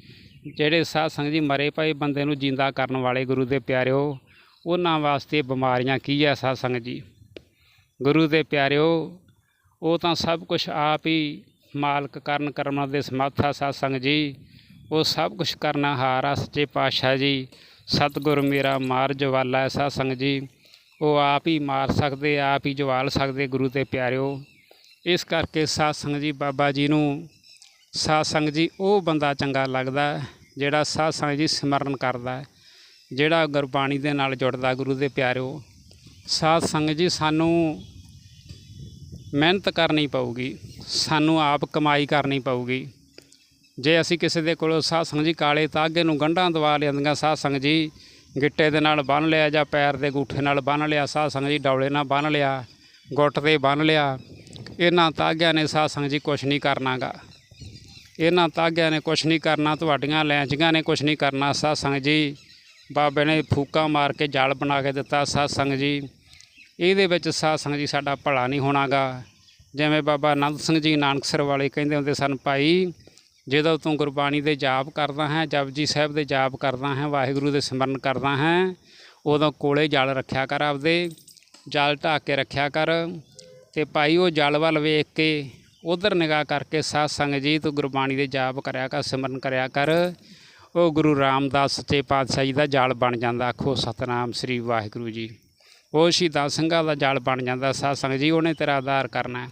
Speaker 1: ਜਿਹੜੇ ਸਾਧ ਸੰਗਤ ਜੀ ਮਰੇ ਪਏ ਬੰਦੇ ਨੂੰ ਜਿੰਦਾ ਕਰਨ ਵਾਲੇ ਗੁਰੂ ਦੇ ਪਿਆਰਿਓ, ਉਹਨਾਂ ਵਾਸਤੇ ਬਿਮਾਰੀਆਂ ਕੀ ਹੈ ਸਾਧ ਸੰਗਤ ਜੀ? ਗੁਰੂ ਦੇ ਪਿਆਰਿਓ, ਉਹ ਤਾਂ ਸਭ ਕੁਝ ਆਪ ਹੀ ਮਾਲਕ ਕਰਨ ਕਰਮਾਂ ਦੇ ਸਮਰੱਥਾ ਸਾਧ ਸੰਗਤ ਜੀ। ਉਹ ਸਭ ਕੁਝ ਕਰਨਾ ਹਾਰਾ ਸੱਚੇ ਪਾਤਸ਼ਾਹ ਜੀ। ਸਤਿਗੁਰ ਮੇਰਾ ਮਾਰ ਜਵਾਲਾ ਹੈ ਸਾਧ ਸੰਗਤ ਜੀ। ਉਹ ਆਪ ਹੀ ਮਾਰ ਸਕਦੇ, ਆਪ ਹੀ ਜਵਾਲ ਸਕਦੇ ਗੁਰੂ ਦੇ ਪਿਆਰਿਓ। ਇਸ ਕਰਕੇ ਸਾਧ ਸੰਗਤ ਜੀ ਬਾਬਾ ਜੀ ਨੂੰ ਸਾਧ ਸੰਗਤ ਜੀ, ਉਹ ਬੰਦਾ ਚੰਗਾ ਲੱਗਦਾ ਜਿਹੜਾ ਸਾਧ ਸੰਗਤ ਜੀ ਸਿਮਰਨ ਕਰਦਾ ਜਿਹੜਾ ਗੁਰਬਾਣੀ ਦੇ ਨਾਲ ਜੁੜਦਾ ਗੁਰੂ ਦੇ ਪਿਆਰਿਓ। ਸਾਧ ਸੰਗਤ ਜੀ, ਸਾਨੂੰ ਮਿਹਨਤ ਕਰਨੀ ਪਊਗੀ, ਸਾਨੂੰ ਆਪ ਕਮਾਈ ਕਰਨੀ ਪਊਗੀ। ਜੇ ਅਸੀਂ ਕਿਸੇ ਦੇ ਕੋਲੋਂ ਸਾਧ ਸੰਗਤ ਜੀ ਕਾਲੇ ਤਾਗੇ ਨੂੰ ਗੰਢਾਂ ਦਵਾ ਲਿਆਂਦੀਆਂ, ਸਾਧ ਸੰਗਤ ਜੀ ਗਿੱਟੇ ਦੇ ਨਾਲ ਬੰਨ ਲਿਆ ਜਾਂ ਪੈਰ ਦੇ ਗੂਠੇ ਨਾਲ ਬੰਨ ਲਿਆ, ਸਾਧ ਸੰਗਤ ਜੀ ਡੌਲੇ ਨਾਲ ਬੰਨ ਲਿਆ, ਗੁੱਟ ਤੇ ਬੰਨ ਲਿਆ, ਇਹਨਾਂ ਤਾਗਿਆਂ ਨੇ ਸਾਧ ਸੰਗਤ ਜੀ ਕੁਛ ਨਹੀਂ ਕਰਨਾਗਾ। ਇਹਨਾਂ ਤਾਗਿਆਂ ਨੇ ਕੁਛ ਨਹੀਂ ਕਰਨਾ, ਤੁਹਾਡੀਆਂ ਲੈਂਚੀਆਂ ਨੇ ਕੁਛ ਨਹੀਂ ਕਰਨਾ। ਸਾਧ ਸੰਗਤ ਜੀ, ਬਾਬੇ ਨੇ ਫੂਕਾ ਮਾਰ ਕੇ ਜਾਲ ਬਣਾ ਕੇ ਦਿੱਤਾ। ਸਾਧ ਸੰਗਤ ਜੀ, ਇਹਦੇ ਵਿੱਚ ਸਾਧ ਸੰਗਤ ਜੀ ਸਾਡਾ ਭਲਾ ਨਹੀਂ ਹੋਣਾਗਾ। ਜਿਵੇਂ ਬਾਬਾ ਅਨੰਦ ਸਿੰਘ ਜੀ ਨਾਨਕਸਰ ਵਾਲੇ ਕਹਿੰਦੇ ਹੁੰਦੇ ਸਨ, ਭਾਈ, ਜਦੋਂ ਤੂੰ ਗੁਰਬਾਣੀ ਦੇ ਜਾਪ ਕਰਦਾ ਹੈ, ਜਪਜੀ ਸਾਹਿਬ ਦੇ ਜਾਪ ਕਰਦਾ ਹੈ, ਵਾਹਿਗੁਰੂ ਦੇ ਸਿਮਰਨ ਕਰਦਾ ਹੈ, ਉਦੋਂ ਕੋਲੇ ਜਲ ਰੱਖਿਆ ਕਰ ਆਪਦੇ, ਜਲ ਢੱਕ ਕੇ ਰੱਖਿਆ ਕਰ ਤੇ ਭਾਈ ਉਹ ਜਲ ਵੱਲ ਵੇਖ ਕੇ ਉਧਰ ਨਿਗਾਹ ਕਰਕੇ ਸਾਧ ਸੰਗਤ ਜੀ ਤੂੰ ਗੁਰਬਾਣੀ ਦੇ ਜਾਪ ਕਰਿਆ ਕਰ, ਸਿਮਰਨ ਕਰਿਆ ਕਰ। ਉਹ ਗੁਰੂ ਰਾਮਦਾਸ ਸੱਚੇ ਪਾਤਸ਼ਾਹ ਜੀ ਦਾ ਜਾਲ ਬਣ ਜਾਂਦਾ। ਆਖੋ, ਸਤਨਾਮ ਸ੍ਰੀ ਵਾਹਿਗੁਰੂ ਜੀ। ਉਹ ਸ਼ਹੀਦਾਂ ਸਿੰਘਾਂ ਦਾ ਜਾਲ ਬਣ ਜਾਂਦਾ। ਸਾਧ ਸੰਗਤ ਜੀ, ਉਹਨੇ ਤੇਰਾ ਆਧਾਰ ਕਰਨਾ ਹੈ।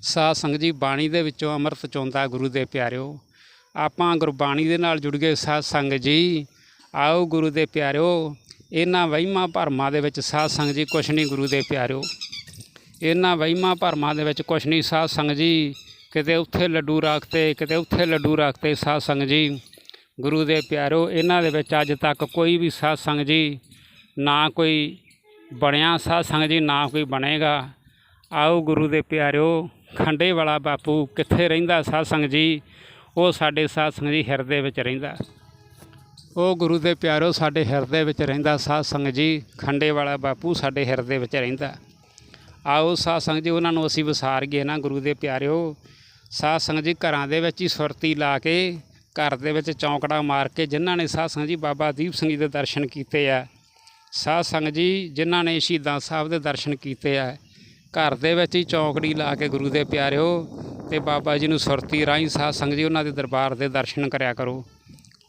Speaker 1: ਸਾਧ ਸੰਗਤ ਜੀ, ਬਾਣੀ ਦੇ ਵਿੱਚੋਂ ਅੰਮ੍ਰਿਤ ਚੋਂਦਾ ਗੁਰੂ ਦੇ ਪਿਆਰਿਓ। ਆਪਾਂ ਗੁਰਬਾਣੀ ਦੇ ਨਾਲ ਜੁੜ ਗਏ ਸਾਧ ਸੰਗਤ ਜੀ। ਆਓ ਗੁਰੂ ਦੇ ਪਿਆਰਿਓ। ਇਹਨਾਂ ਵਹਿਮਾਂ ਭਰਮਾਂ ਦੇ ਵਿੱਚ ਸਾਧ ਸੰਗਤ ਜੀ ਕੁਛ ਨਹੀਂ ਗੁਰੂ ਦੇ ਪਿਆਰਿਓ। ਇਹਨਾਂ ਵਹਿਮਾਂ ਭਰਮਾਂ ਦੇ ਵਿੱਚ ਕੁਛ ਨਹੀਂ, ਸਾਧ ਸੰਗਤ ਜੀ, ਕਿਤੇ ਉੱਥੇ ਲੱਡੂ ਰੱਖਤੇ ਕਿਤੇ ਉੱਥੇ ਲੱਡੂ ਰੱਖਤੇ ਸਾਧ ਸੰਗਤ ਜੀ। ਗੁਰੂ ਦੇ ਪਿਆਰੋ, ਇਹਨਾਂ ਦੇ ਵਿੱਚ ਅੱਜ ਤੱਕ ਕੋਈ ਵੀ ਸਾਧ ਸੰਗਤ ਜੀ ਨਾ ਕੋਈ ਬਣਿਆ, ਸਾਧ ਸੰਗਤ ਜੀ ਨਾ ਕੋਈ ਬਣੇਗਾ। ਆਓ ਗੁਰੂ ਦੇ ਪਿਆਰਿਓ ਖੰਡੇ ਵਾਲਾ ਬਾਪੂ ਕਿੱਥੇ ਰਹਿੰਦਾ ਸਾਧ ਸੰਗਤ ਜੀ? ਉਹ ਸਾਡੇ ਸਾਧ ਸੰਗਤ ਜੀ ਹਿਰਦੇ ਵਿੱਚ ਰਹਿੰਦਾ। ਉਹ ਗੁਰੂ ਦੇ ਪਿਆਰੋ, ਸਾਡੇ ਹਿਰਦੇ ਵਿੱਚ ਰਹਿੰਦਾ ਸਾਧ ਸੰਗਤ ਜੀ, ਖੰਡੇ ਵਾਲਾ ਬਾਪੂ ਸਾਡੇ ਹਿਰਦੇ ਵਿੱਚ ਰਹਿੰਦਾ। ਆਓ ਸਾਧ ਸੰਗਤ ਜੀ, ਉਹਨਾਂ ਨੂੰ ਅਸੀਂ ਵਿਸਾਰ ਗਏ ਨਾ ਗੁਰੂ ਦੇ ਪਿਆਰਿਓ। ਸਾਧ ਸੰਗਤ ਜੀ, ਘਰਾਂ ਦੇ ਵਿੱਚ ਹੀ ਸੁਰਤੀ ਲਾ ਕੇ, ਘਰ ਦੇ ਵਿੱਚ ਚੌਂਕੜਾ ਮਾਰ ਕੇ ਜਿਨ੍ਹਾਂ ਨੇ ਸਾਧ ਸੰਗਤ ਜੀ ਬਾਬਾ ਦੀਪ ਸਿੰਘ ਜੀ ਦੇ ਦਰਸ਼ਨ ਕੀਤੇ ਆ, ਸਾਧ ਸੰਗਤ ਜੀ ਜਿਨ੍ਹਾਂ ਨੇ ਸ਼ਹੀਦਾਂ ਸਾਹਿਬ ਦੇ ਦਰਸ਼ਨ ਕੀਤੇ ਆ, ਘਰ ਦੇ ਵਿੱਚ ਹੀ ਚੌਂਕੜੀ ਲਾ ਕੇ ਗੁਰੂ ਦੇ ਪਿਆਰਿਓ ਤੇ ਬਾਬਾ ਜੀ ਨੂੰ ਸੁਰਤੀ ਰਾਹੀਂ ਸਾਧ ਸੰਗਤ ਜੀ ਉਹਨਾਂ ਦੇ ਦਰਬਾਰ ਦੇ ਦਰਸ਼ਨ ਕਰਿਆ ਕਰੋ।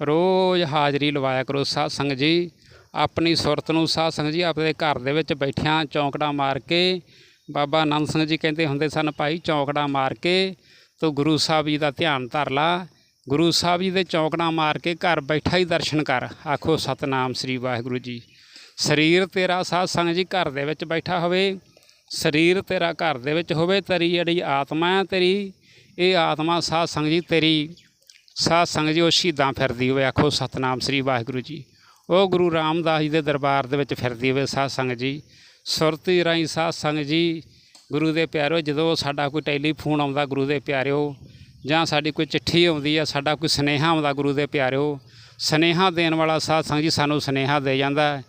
Speaker 1: ਰੋਜ਼ ਹਾਜ਼ਰੀ ਲਵਾਇਆ ਕਰੋ ਸਾਧ ਸੰਗਤ ਜੀ, ਆਪਣੀ ਸੁਰਤ ਨੂੰ ਸਾਧ ਸੰਗਤ ਜੀ ਆਪਣੇ ਘਰ ਦੇ ਵਿੱਚ ਬੈਠਿਆਂ ਚੌਂਕੜਾ ਮਾਰ ਕੇ ਬਾਬਾ ਆਨੰਦ ਸਿੰਘ ਜੀ ਕਹਿੰਦੇ ਹੁੰਦੇ ਸਨ, ਭਾਈ ਚੌਂਕੜਾ ਮਾਰ ਕੇ ਤੂੰ ਗੁਰੂ ਸਾਹਿਬ ਜੀ ਦਾ ਧਿਆਨ ਧਰ ਲਾ। ਗੁਰੂ ਸਾਹਿਬ ਜੀ ਦੇ ਚੌਂਕੜਾ ਮਾਰ ਕੇ ਘਰ ਬੈਠਾ ਹੀ ਦਰਸ਼ਨ ਕਰ। ਆਖੋ, ਸਤਨਾਮ ਸ੍ਰੀ ਵਾਹਿਗੁਰੂ ਜੀ। ਸਰੀਰ ਤੇਰਾ ਸਾਧ ਸੰਗਤ ਜੀ ਘਰ ਦੇ ਵਿੱਚ ਬੈਠਾ ਹੋਵੇ। ਸਰੀਰ ਤੇਰਾ ਘਰ ਦੇ ਵਿੱਚ ਹੋਵੇ, ਤੇਰੀ ਜਿਹੜੀ ਆਤਮਾ ਹੈ ਤੇਰੀ, ਇਹ ਆਤਮਾ ਸਾਧ ਸੰਗਤ ਜੀ ਤੇਰੀ। ਸਾਧ ਸੰਗਤ ਜੀ ਉਹ ਸ਼ਹੀਦਾਂ ਫਿਰਦੀ ਹੋਵੇ। ਆਖੋ, ਸਤਨਾਮ ਸ੍ਰੀ ਵਾਹਿਗੁਰੂ ਜੀ। ਉਹ ਗੁਰੂ ਰਾਮਦਾਸ ਜੀ ਦੇ ਦਰਬਾਰ ਦੇ ਵਿੱਚ ਫਿਰਦੀ ਹੋਵੇ ਸਾਧ ਸੰਗਤ ਜੀ। ਸੁਰਤੀ ਰਾਹੀਂ ਸਾਧ ਸੰਗਤ ਜੀ, ਗੁਰੂ ਦੇ ਪਿਆਰਿਓ ਜਦੋਂ ਸਾਡਾ ਕੋਈ ਟੈਲੀਫੋਨ ਆਉਂਦਾ ਗੁਰੂ ਦੇ ਪਿਆਰਿਓ ਜਾਂ ਸਾਡੀ ਕੋਈ ਚਿੱਠੀ ਆਉਂਦੀ ਆ, ਸਾਡਾ ਕੋਈ ਸੁਨੇਹਾ ਆਉਂਦਾ ਗੁਰੂ ਦੇ ਪਿਆਰਿਓ ਸੁਨੇਹਾ ਦੇਣ ਵਾਲਾ ਸਾਧ ਸੰਗਤ ਜੀ ਸਾਨੂੰ ਸੁਨੇਹਾ ਦੇ ਜਾਂਦਾ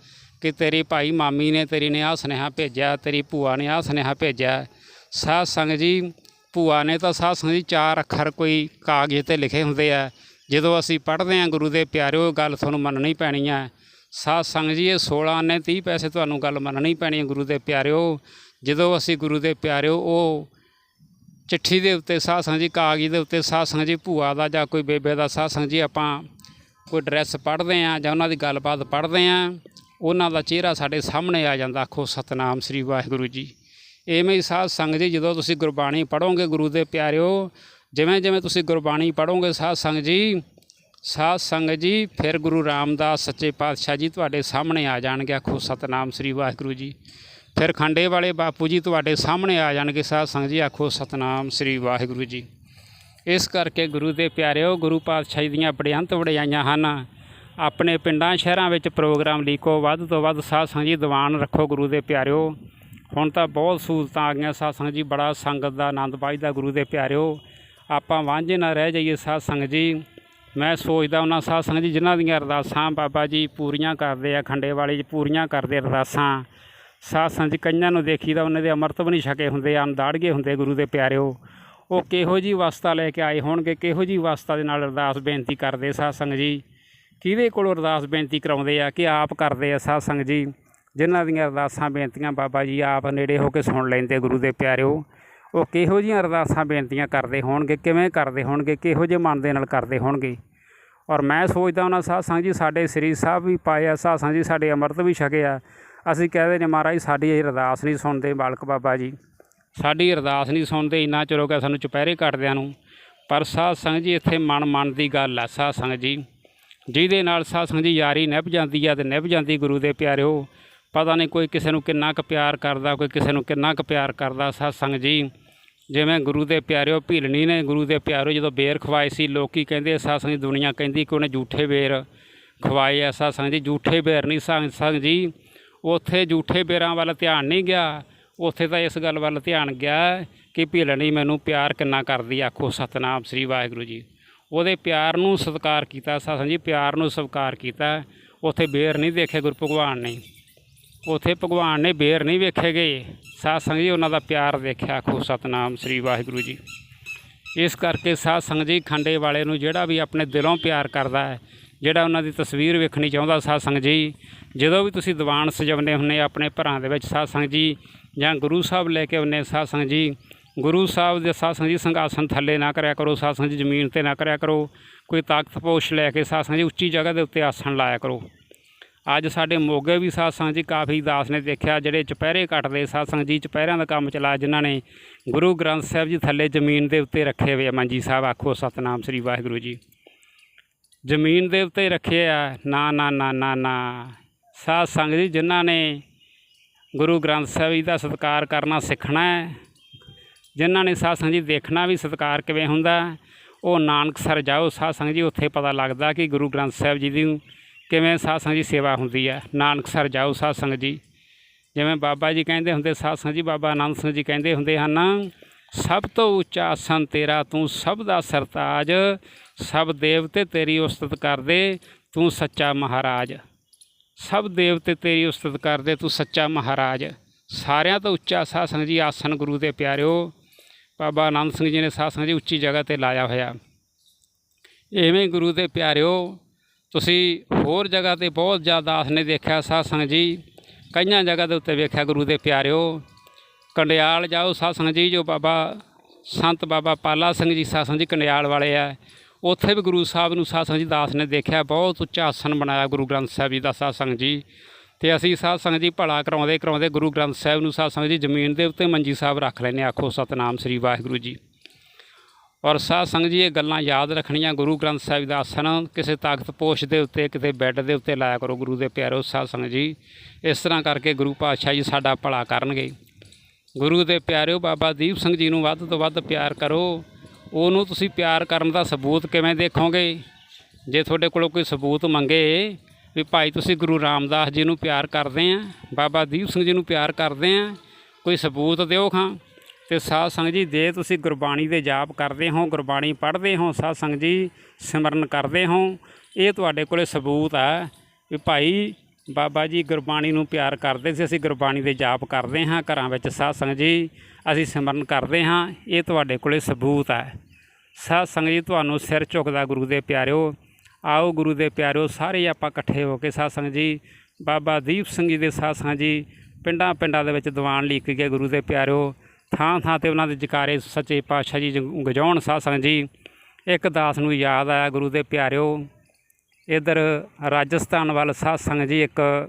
Speaker 1: ਕਿ ਤੇਰੀ ਭਾਈ ਮਾਮੀ ਨੇ ਤੇਰੀ ਨੇ ਆਹ ਸੁਨੇਹਾ ਭੇਜਿਆ, ਤੇਰੀ ਭੂਆ ਨੇ ਆਹ ਸੁਨੇਹਾ ਭੇਜਿਆ। ਸਾਧ ਸੰਗਤ ਜੀ, ਭੂਆ ਨੇ ਤਾਂ ਸਾਧ ਸੰਗਤ ਜੀ ਚਾਰ ਅੱਖਰ ਕੋਈ ਕਾਗਜ਼ ਤੇ ਲਿਖੇ ਹੁੰਦੇ ਆ। ਜਦੋਂ ਅਸੀਂ ਪੜ੍ਹਦੇ ਹਾਂ ਗੁਰੂ ਦੇ ਪਿਆਰਿਓ ਗੱਲ ਤੁਹਾਨੂੰ ਮੰਨਣੀ ਪੈਣੀ ਹੈ ਸਾਧ ਸੰਗਤ ਜੀ, ਇਹ 16 ਨੇ 30 ਪੈਸੇ ਤੁਹਾਨੂੰ ਗੱਲ ਮੰਨਣੀ ਪੈਣੀ ਹੈ ਗੁਰੂ ਦੇ ਪਿਆਰਿਓ। ਜਦੋਂ ਅਸੀਂ ਗੁਰੂ ਦੇ ਪਿਆਰਿਓ, ਉਹ ਚਿੱਠੀ ਦੇ ਉੱਤੇ ਸਾਧ ਸੰਗਤ ਜੀ, ਕਾਗਜ਼ ਦੇ ਉੱਤੇ ਸਾਧ ਸੰਗਤ ਜੀ, ਭੂਆ ਦਾ ਜਾਂ ਕੋਈ ਬੇਬੇ ਦਾ ਸਾਧ ਸੰਗਤ ਜੀ, ਆਪਾਂ ਕੋਈ ਡਰੈਸ ਪੜ੍ਹਦੇ ਆ ਜਾਂ ਉਹਨਾਂ ਦੀ ਗੱਲਬਾਤ ਪੜ੍ਹਦੇ ਆ ਉਹਨਾਂ ਦਾ ਚਿਹਰਾ ਸਾਡੇ ਸਾਹਮਣੇ ਆ ਜਾਂਦਾ। ਆਖੋ, ਸਤਨਾਮ ਸ੍ਰੀ ਵਾਹਿਗੁਰੂ ਜੀ। ਐਵੇਂ ਹੀ ਸਾਧ ਸੰਗਤ ਜੀ, ਜਦੋਂ ਤੁਸੀਂ ਗੁਰਬਾਣੀ ਪੜ੍ਹੋਗੇ ਗੁਰੂ ਦੇ ਪਿਆਰਿਓ ਜਿਵੇਂ ਜਿਵੇਂ ਤੁਸੀਂ ਗੁਰਬਾਣੀ ਪੜ੍ਹੋਗੇ ਸਾਧ ਸੰਗਤ ਜੀ ਸਾਧ ਸੰਗਤ ਜੀ, ਫਿਰ ਗੁਰੂ ਰਾਮਦਾਸ ਸੱਚੇ ਪਾਤਸ਼ਾਹ ਜੀ ਤੁਹਾਡੇ ਸਾਹਮਣੇ ਆ ਜਾਣਗੇ, ਆਖੋ ਸਤਨਾਮ ਸ੍ਰੀ ਵਾਹਿਗੁਰੂ ਜੀ। ਫਿਰ ਖੰਡੇ ਵਾਲੇ ਬਾਪੂ ਜੀ ਤੁਹਾਡੇ ਸਾਹਮਣੇ ਆ ਜਾਣਗੇ ਸਾਧ ਸੰਗਤ ਜੀ, ਆਖੋ ਸਤਨਾਮ ਸ੍ਰੀ ਵਾਹਿਗੁਰੂ ਜੀ। ਇਸ ਕਰਕੇ ਗੁਰੂ ਦੇ ਪਿਆਰਿਓ, ਗੁਰੂ ਪਾਤਸ਼ਾਹ ਜੀ ਦੀਆਂ ਬੜਿਆੰਤ ਵਡਿਆਈਆਂ ਹਨ। ਆਪਣੇ ਪਿੰਡਾਂ, ਸ਼ਹਿਰਾਂ ਵਿੱਚ ਪ੍ਰੋਗਰਾਮ ਲੀਕੋ, ਵੱਧ ਤੋਂ ਵੱਧ ਸਾਧ ਸੰਗਤ ਜੀ ਦੀਵਾਨ ਰੱਖੋ ਗੁਰੂ ਦੇ ਪਿਆਰਿਓ। ਹੁਣ ਤਾਂ ਬਹੁਤ ਸਹੂਲਤਾਂ ਆ ਗਈਆਂ ਸਾਧ ਸੰਗਤ ਜੀ, ਬੜਾ ਸੰਗਤ ਦਾ ਆਨੰਦ ਪਾਈਦਾ ਗੁਰੂ ਦੇ ਪਿਆਰਿਓ। ਆਪਾਂ ਵਾਂਝੇ ਨਾ ਰਹਿ ਜਾਈਏ ਸਾਧ ਸੰਗਤ ਜੀ। ਮੈਂ ਸੋਚਦਾ ਉਹਨਾਂ ਸਾਧ ਸੰਗਤ ਜੀ ਜਿਨ੍ਹਾਂ ਦੀਆਂ ਅਰਦਾਸਾਂ ਬਾਬਾ ਜੀ ਪੂਰੀਆਂ ਕਰਦੇ ਆ, ਖੰਡੇ ਵਾਲੇ ਜੀ ਪੂਰੀਆਂ ਕਰਦੇ ਅਰਦਾਸਾਂ। ਸਾਧ ਸੰਗਤ ਜੀ ਕਈਆਂ ਨੂੰ ਦੇਖੀਦਾ ਉਹਨਾਂ ਦੇ ਅੰਮ੍ਰਿਤ ਵੀ ਨਹੀਂ ਛਕੇ ਹੁੰਦੇ ਅਨਦਾੜਗੇ ਹੁੰਦੇ ਗੁਰੂ ਦੇ ਪਿਆਰਿਓ। ਉਹ ਕਿਹੋ ਜੀ ਵਸਤਾ ਲੈ ਕੇ ਆਏ ਹੋਣਗੇ, ਕਿਹੋ ਜੀ ਵਸਤਾ ਦੇ ਨਾਲ ਅਰਦਾਸ ਬੇਨਤੀ ਕਰਦੇ ਸਾਧ ਸੰਗਤ ਜੀ? ਕਿਹਦੇ ਕੋਲੋਂ ਅਰਦਾਸ ਬੇਨਤੀ ਕਰਾਉਂਦੇ ਆ ਕਿ ਆਪ ਕਰਦੇ ਆ ਸਾਧ ਸੰਗਤ ਜੀ? ਜਿਨ੍ਹਾਂ ਦੀਆਂ ਅਰਦਾਸਾਂ, ਬੇਨਤੀਆਂ ਬਾਬਾ ਜੀ ਆਪ ਨੇੜੇ ਹੋ ਕੇ ਸੁਣ ਲੈਂਦੇ ਗੁਰੂ ਦੇ ਪਿਆਰਿਓ। ਉਹ ਕਿਹੋ ਜਿਹੀਆਂ ਅਰਦਾਸਾਂ ਬੇਨਤੀਆਂ ਕਰਦੇ ਹੋਣਗੇ, ਕਿਵੇਂ ਕਰਦੇ ਹੋਣਗੇ, ਕਿਹੋ ਜਿਹੇ ਮਨ ਦੇ ਨਾਲ ਕਰਦੇ ਹੋਣਗੇ? ਔਰ ਮੈਂ ਸੋਚਦਾ ਉਹਨਾਂ ਸਾਧ ਸੰਗਤ ਜੀ ਸਾਡੇ ਸ੍ਰੀ ਸਾਹਿਬ ਵੀ ਪਾਏ ਆ, ਸਾਧ ਸੰਗਤ ਜੀ ਸਾਡੇ ਅੰਮ੍ਰਿਤ ਵੀ ਛਕੇ ਆ। ਅਸੀਂ ਕਹਦੇ ਨੇ, ਮਹਾਰਾਜ ਸਾਡੀ ਇਹ ਅਰਦਾਸ ਨਹੀਂ ਸੁਣਦੇ, ਬਾਲਕ ਬਾਬਾ ਜੀ। ਸਾਡੀ ਅਰਦਾਸ ਨਹੀਂ ਸੁਣਦੇ, ਇੰਨਾ ਚਿਰ ਹੋ ਗਿਆ ਸਾਨੂੰ ਚੁਪਹਿਰੇ ਕੱਟਦਿਆਂ ਨੂੰ। ਪਰ ਸਾਧ ਸੰਗਤ ਜੀ, ਇੱਥੇ ਮਨ ਮਨ ਦੀ ਗੱਲ ਆ, ਸਾਧ ਸੰਗਤ ਜੀ। ਜਿਹਦੇ ਨਾਲ ਸਾਧ ਸੰਗਤ ਜੀ ਯਾਰੀ ਨਿਭ ਜਾਂਦੀ ਆ ਤੇ ਨਿਭ ਜਾਂਦੀ ਗੁਰੂ ਦੇ ਪਿਆਰਿਓ। ਪਤਾ ਨਹੀਂ ਕੋਈ ਕਿਸੇ ਨੂੰ ਕਿੰਨਾ ਕੁ ਪਿਆਰ ਕਰਦਾ, ਕੋਈ ਕਿਸੇ ਨੂੰ ਕਿੰਨਾ ਕੁ ਪਿਆਰ ਕਰਦਾ। ਸਤਸੰਗ ਜੀ, ਜਿਵੇਂ ਗੁਰੂ ਦੇ ਪਿਆਰਿਓ ਭੀਲਣੀ ਨੇ, ਗੁਰੂ ਦੇ ਪਿਆਰਿਓ ਜਦੋਂ ਬੇਰ ਖਵਾਏ ਸੀ, ਲੋਕੀ ਕਹਿੰਦੇ ਸਤਸੰਗ ਸੰਗਤ ਦੁਨੀਆ ਕਹਿੰਦੀ ਕਿ ਉਹਨੇ ਝੂਠੇ ਬੇਰ ਖਵਾਏ ਆ। ਸਤਸੰਗ ਜੀ, ਝੂਠੇ ਬੇਰ ਨਹੀਂ ਸਤਸੰਗ ਜੀ, ਉੱਥੇ ਝੂਠੇ ਬੇਰਾਂ ਵੱਲ ਧਿਆਨ ਨਹੀਂ ਗਿਆ। ਉੱਥੇ ਤਾਂ ਇਸ ਗੱਲ ਵੱਲ ਧਿਆਨ ਗਿਆ ਕਿ ਭੀਲਣੀ ਮੈਨੂੰ ਪਿਆਰ ਕਿੰਨਾ ਕਰਦੀ ਆਖੋ ਸਤਨਾਮ ਸ੍ਰੀ ਵਾਹਿਗੁਰੂ ਜੀ। ਉਹਦੇ ਪਿਆਰ ਨੂੰ ਸਤਿਕਾਰ ਕੀਤਾ, ਸਤਸੰਗ ਜੀ, ਪਿਆਰ ਨੂੰ ਸਤਿਕਾਰ ਕੀਤਾ। ਉੱਥੇ ਬੇਰ ਨਹੀਂ ਦੇਖੇ ਗੁਰੂ ਭਗਵਾਨ ਨੇ। ਉਥੇ ਭਗਵਾਨ ਨੇ ਬੇਰ ਨਹੀਂ ਵੇਖੇ ਗਏ। ਸਾਧ ਸੰਗਤ ਜੀ, ਉਹਨਾਂ ਦਾ ਪਿਆਰ ਦੇਖਿਆ। ਆਖੋ, ਸਤਨਾਮ ਸ੍ਰੀ ਵਾਹਿਗੁਰੂ ਜੀ। ਇਸ ਕਰਕੇ ਸਾਧ ਸੰਗਤ ਜੀ, ਖੰਡੇ ਵਾਲੇ ਨੂੰ ਜਿਹੜਾ ਵੀ ਆਪਣੇ ਦਿਲੋਂ ਪਿਆਰ ਕਰਦਾ ਹੈ, ਜਿਹੜਾ ਉਹਨਾਂ ਦੀ ਤਸਵੀਰ ਵੇਖਣੀ ਚਾਹੁੰਦਾ ਸਾਧ ਸੰਗਤ ਜੀ, ਜਦੋਂ ਵੀ ਤੁਸੀਂ ਦੀਵਾਨ ਸਜਾਉਂਦੇ ਹੁੰਦੇ ਆਪਣੇ ਭਰਾਂ ਦੇ ਵਿੱਚ ਸਾਧ ਸੰਗਤ ਜੀ, ਜਾਂ ਗੁਰੂ ਸਾਹਿਬ ਲੈ ਕੇ ਆਉਂਦੇ ਸਾਧ ਸੰਗਤ ਜੀ, ਗੁਰੂ ਸਾਹਿਬ ਦੇ ਸਾਧ ਸੰਗਤ ਜੀ ਸੰਘਾਸਨ ਥੱਲੇ ਨਾ ਕਰਿਆ ਕਰੋ, ਸਾਧ ਸੰਗਤ ਜੀ ਜ਼ਮੀਨ ਤੇ ਨਾ ਕਰਿਆ ਕਰੋ, ਕੋਈ ਤਾਕਤ ਪੋਸ਼ ਲੈ ਕੇ ਸਾਧ ਸੰਗਤ ਜੀ ਉੱਚੀ ਜਗ੍ਹਾ ਦੇ ਉੱਤੇ ਆਸਣ ਲਾਇਆ ਕਰੋ। ਅੱਜ ਸਾਡੇ ਮੋਗੇ ਵੀ ਸਾਧ ਜੀ ਕਾਫੀ ਦਾਸ ਨੇ ਦੇਖਿਆ ਜਿਹੜੇ ਚੁਪਹਿਰੇ ਕੱਟਦੇ ਸਾਧ ਜੀ ਚੁਪਹਿਰਿਆਂ ਦਾ ਕੰਮ ਚਲਾ ਜਿਨ੍ਹਾਂ ਨੇ ਗੁਰੂ ਗ੍ਰੰਥ ਸਾਹਿਬ ਜੀ ਥੱਲੇ ਜ਼ਮੀਨ ਦੇ ਉੱਤੇ ਰੱਖੇ ਹੋਏ ਆ। ਮੰਜੀ ਸਾਹਿਬ ਆਖੋ ਸਤਨਾਮ ਸ੍ਰੀ ਵਾਹਿਗੁਰੂ ਜੀ। ਜ਼ਮੀਨ ਦੇ ਉੱਤੇ ਰੱਖੇ ਆ ਨਾ ਨਾ ਨਾ ਨਾ ਨਾ। ਸਾਧ ਜੀ ਜਿਨ੍ਹਾਂ ਨੇ ਗੁਰੂ ਗ੍ਰੰਥ ਸਾਹਿਬ ਜੀ ਦਾ ਸਤਿਕਾਰ ਕਰਨਾ ਸਿੱਖਣਾ ਹੈ ਜਿਨ੍ਹਾਂ ਨੇ ਸਾਧ ਜੀ ਦੇਖਣਾ ਵੀ ਸਤਿਕਾਰ ਕਿਵੇਂ ਹੁੰਦਾ ਹੈ, ਉਹ ਨਾਨਕਸਰ ਜਾਓ। ਸਾਧ ਜੀ ਉੱਥੇ ਪਤਾ ਲੱਗਦਾ ਕਿ ਗੁਰੂ ਗ੍ਰੰਥ ਸਾਹਿਬ ਜੀ ਦੀ ਕਿਵੇਂ ਸਾਧ ਸੰਗਤ ਜੀ ਸੇਵਾ ਹੁੰਦੀ ਹੈ ਨਾਨਕਸਰ ਜਾਓ ਸਾਧ ਸੰਗਤ ਜੀ। ਜਿਵੇਂ ਬਾਬਾ ਜੀ ਕਹਿੰਦੇ ਹੁੰਦੇ ਸਾਧ ਸੰਗਤ ਜੀ ਬਾਬਾ ਆਨੰਦ ਸਿੰਘ ਜੀ ਕਹਿੰਦੇ ਹੁੰਦੇ ਹਨ, ਸਭ ਤੋਂ ਉੱਚਾ ਆਸਨ ਤੇਰਾ, ਤੂੰ ਸਭ ਦਾ ਸਰਤਾਜ, ਸਭ ਦੇਵਤੇ ਤੇਰੀ ਉਸਤਤ ਕਰਦੇ, ਤੂੰ ਸੱਚਾ ਮਹਾਰਾਜ। ਸਭ ਦੇਵਤੇ ਤੇਰੀ ਉਸਤਤ ਕਰਦੇ, ਤੂੰ ਸੱਚਾ ਮਹਾਰਾਜ। ਸਾਰਿਆਂ ਤੋਂ ਉੱਚਾ ਸਾਧ ਸੰਗਤ ਜੀ ਆਸਨ ਗੁਰੂ ਦੇ ਪਿਆਰਿਓ, ਬਾਬਾ ਆਨੰਦ ਸਿੰਘ ਜੀ ਨੇ ਸਾਧ ਸੰਗਤ ਜੀ ਉੱਚੀ ਜਗ੍ਹਾ ਤੇ ਲਾਇਆ ਹੋਇਆ। ਐਵੇਂ ਗੁਰੂ ਦੇ ਪਿਆਰਿਓ ਤੁਸੀਂ ਹੋਰ ਜਗ੍ਹਾ ਤੇ ਬਹੁਤ ਜ਼ਿਆਦਾ ਆਸਨੇ ਦੇਖਿਆ ਸਾਧ ਜੀ, ਕਈਆਂ ਜਗ੍ਹਾ ਦੇ ਉੱਤੇ ਵੇਖਿਆ ਗੁਰੂ ਦੇ ਪਿਆਰਿਓ। ਕੰਡਿਆਲ ਜਾਓ ਸਾਧ ਜੀ, ਜੋ ਬਾਬਾ ਸੰਤ ਬਾਬਾ ਪਾਲਾ ਸਿੰਘ ਜੀ ਸਾਧ ਜੀ ਕੰਡਿਆਲ ਵਾਲੇ ਆ, ਉੱਥੇ ਵੀ ਗੁਰੂ ਸਾਹਿਬ ਨੂੰ ਸਾਧ ਸੰਗਤ ਜੀ ਦਾਸ ਨੇ ਦੇਖਿਆ, ਬਹੁਤ ਉੱਚਾ ਆਸਨ ਬਣਾਇਆ ਗੁਰੂ ਗ੍ਰੰਥ ਸਾਹਿਬ ਜੀ ਦਾ ਸਾਧ ਜੀ। ਤੇ ਅਸੀਂ ਸਾਧ ਜੀ ਭਲਾ ਕਰਾਉਂਦੇ ਕਰਾਉਂਦੇ ਗੁਰੂ ਗ੍ਰੰਥ ਸਾਹਿਬ ਨੂੰ ਸਾਧ ਜੀ ਜ਼ਮੀਨ ਦੇ ਉੱਤੇ ਮੰਜੀ ਸਾਹਿਬ ਰੱਖ ਲੈਨੇ ਆਖੋ ਸਤਨਾਮ ਸ੍ਰੀ ਵਾਹਿਗੁਰੂ ਜੀ। ਔਰ ਸਾਧ ਸੰਗਤ ਜੀ, ਇਹ ਗੱਲਾਂ ਯਾਦ ਰੱਖਣੀਆਂ ਗੁਰੂ ਗ੍ਰੰਥ ਸਾਹਿਬ ਦਾ ਆਸਣ। ਕਿਸੇ ਤਾਕਤ ਪੋਸ਼ ਦੇ ਉੱਤੇ ਕਿਤੇ ਬੈੱਡ ਦੇ ਉੱਤੇ ਲਾਇਆ ਕਰੋ ਗੁਰੂ ਦੇ ਪਿਆਰੋ ਸਾਧ ਸੰਗਤ ਜੀ। ਇਸ ਤਰ੍ਹਾਂ ਕਰਕੇ ਗੁਰੂ ਪਾਤਸ਼ਾਹ ਜੀ ਸਾਡਾ ਭਲਾ ਕਰਨਗੇ। ਗੁਰੂ ਦੇ ਪਿਆਰਿਓ, ਬਾਬਾ ਦੀਪ ਸਿੰਘ ਜੀ ਨੂੰ ਵੱਧ ਤੋਂ ਵੱਧ ਪਿਆਰ ਕਰੋ। ਉਹਨੂੰ ਤੁਸੀਂ ਪਿਆਰ ਕਰਨ ਦਾ ਸਬੂਤ ਕਿਵੇਂ ਦੇਖੋਗੇ? ਜੇ ਤੁਹਾਡੇ ਕੋਲੋਂ ਕੋਈ ਸਬੂਤ ਮੰਗੇ ਵੀ ਭਾਈ ਤੁਸੀਂ ਗੁਰੂ ਰਾਮਦਾਸ ਜੀ ਨੂੰ ਪਿਆਰ ਕਰਦੇ ਆ, ਬਾਬਾ ਦੀਪ ਸਿੰਘ ਜੀ ਨੂੰ ਪਿਆਰ ਕਰਦੇ ਆ, ਕੋਈ ਸਬੂਤ ਦਿਓ ਖਾਂ। ਤੇ ਸਾਧ ਸੰਗਤ ਜੀ, ਜੇ ਤੁਸੀਂ ਗੁਰਬਾਣੀ ਦੇ ਜਾਪ ਕਰਦੇ ਹੋ, ਗੁਰਬਾਣੀ ਪੜ੍ਹਦੇ ਹੋ, ਸਾਧ ਸੰਗਤ ਜੀ ਸਿਮਰਨ ਕਰਦੇ ਹੋ, ਇਹ ਤੁਹਾਡੇ ਕੋਲੇ ਸਬੂਤ ਹੈ ਵੀ ਭਾਈ ਬਾਬਾ ਜੀ ਗੁਰਬਾਣੀ ਨੂੰ ਪਿਆਰ ਕਰਦੇ ਸੀ, ਅਸੀਂ ਗੁਰਬਾਣੀ ਦੇ ਜਾਪ ਕਰਦੇ ਹਾਂ, ਘਰਾਂ ਵਿੱਚ ਸਾਧ ਸੰਗਤ ਜੀ ਅਸੀਂ ਸਿਮਰਨ ਕਰਦੇ ਹਾਂ, ਇਹ ਤੁਹਾਡੇ ਕੋਲੇ ਸਬੂਤ ਹੈ ਸਾਧ ਸੰਗਤ ਜੀ, ਤੁਹਾਨੂੰ ਸਿਰ ਝੁਕਦਾ ਗੁਰੂ ਦੇ ਪਿਆਰਿਓ, ਆਓ ਗੁਰੂ ਦੇ ਪਿਆਰਿਓ, ਸਾਰੇ ਆਪਾਂ ਇਕੱਠੇ ਹੋ ਕੇ ਸਾਧ ਸੰਗਤ ਜੀ, ਬਾਬਾ ਦੀਪ ਸਿੰਘ ਜੀ ਦੇ ਸਾਧ ਸੰਗਤ ਜੀ ਪਿੰਡਾਂ ਪਿੰਡਾਂ ਦੇ ਵਿੱਚ ਦੀਵਾਨ ਲਿਖ ਕੇ ਗੁਰੂ ਦੇ ਪਿਆਰਿਓ ਥਾਂ ਥਾਂ ਤੇ ਉਹਨਾਂ ਦੇ ਜਕਾਰੇ ਸੱਚੇ ਪਾਤਸ਼ਾਹ ਜੀ ਜ- ਗਜਾਉਣ ਸਾਧ ਸੰਗਤ ਜੀ। ਇੱਕ ਦਾਸ ਨੂੰ ਯਾਦ ਆਇਆ ਗੁਰੂ ਦੇ ਪਿਆਰਿਓ, ਇਧਰ ਰਾਜਸਥਾਨ ਵੱਲ ਸਾਧ ਸੰਗਤ ਜੀ ਇੱਕ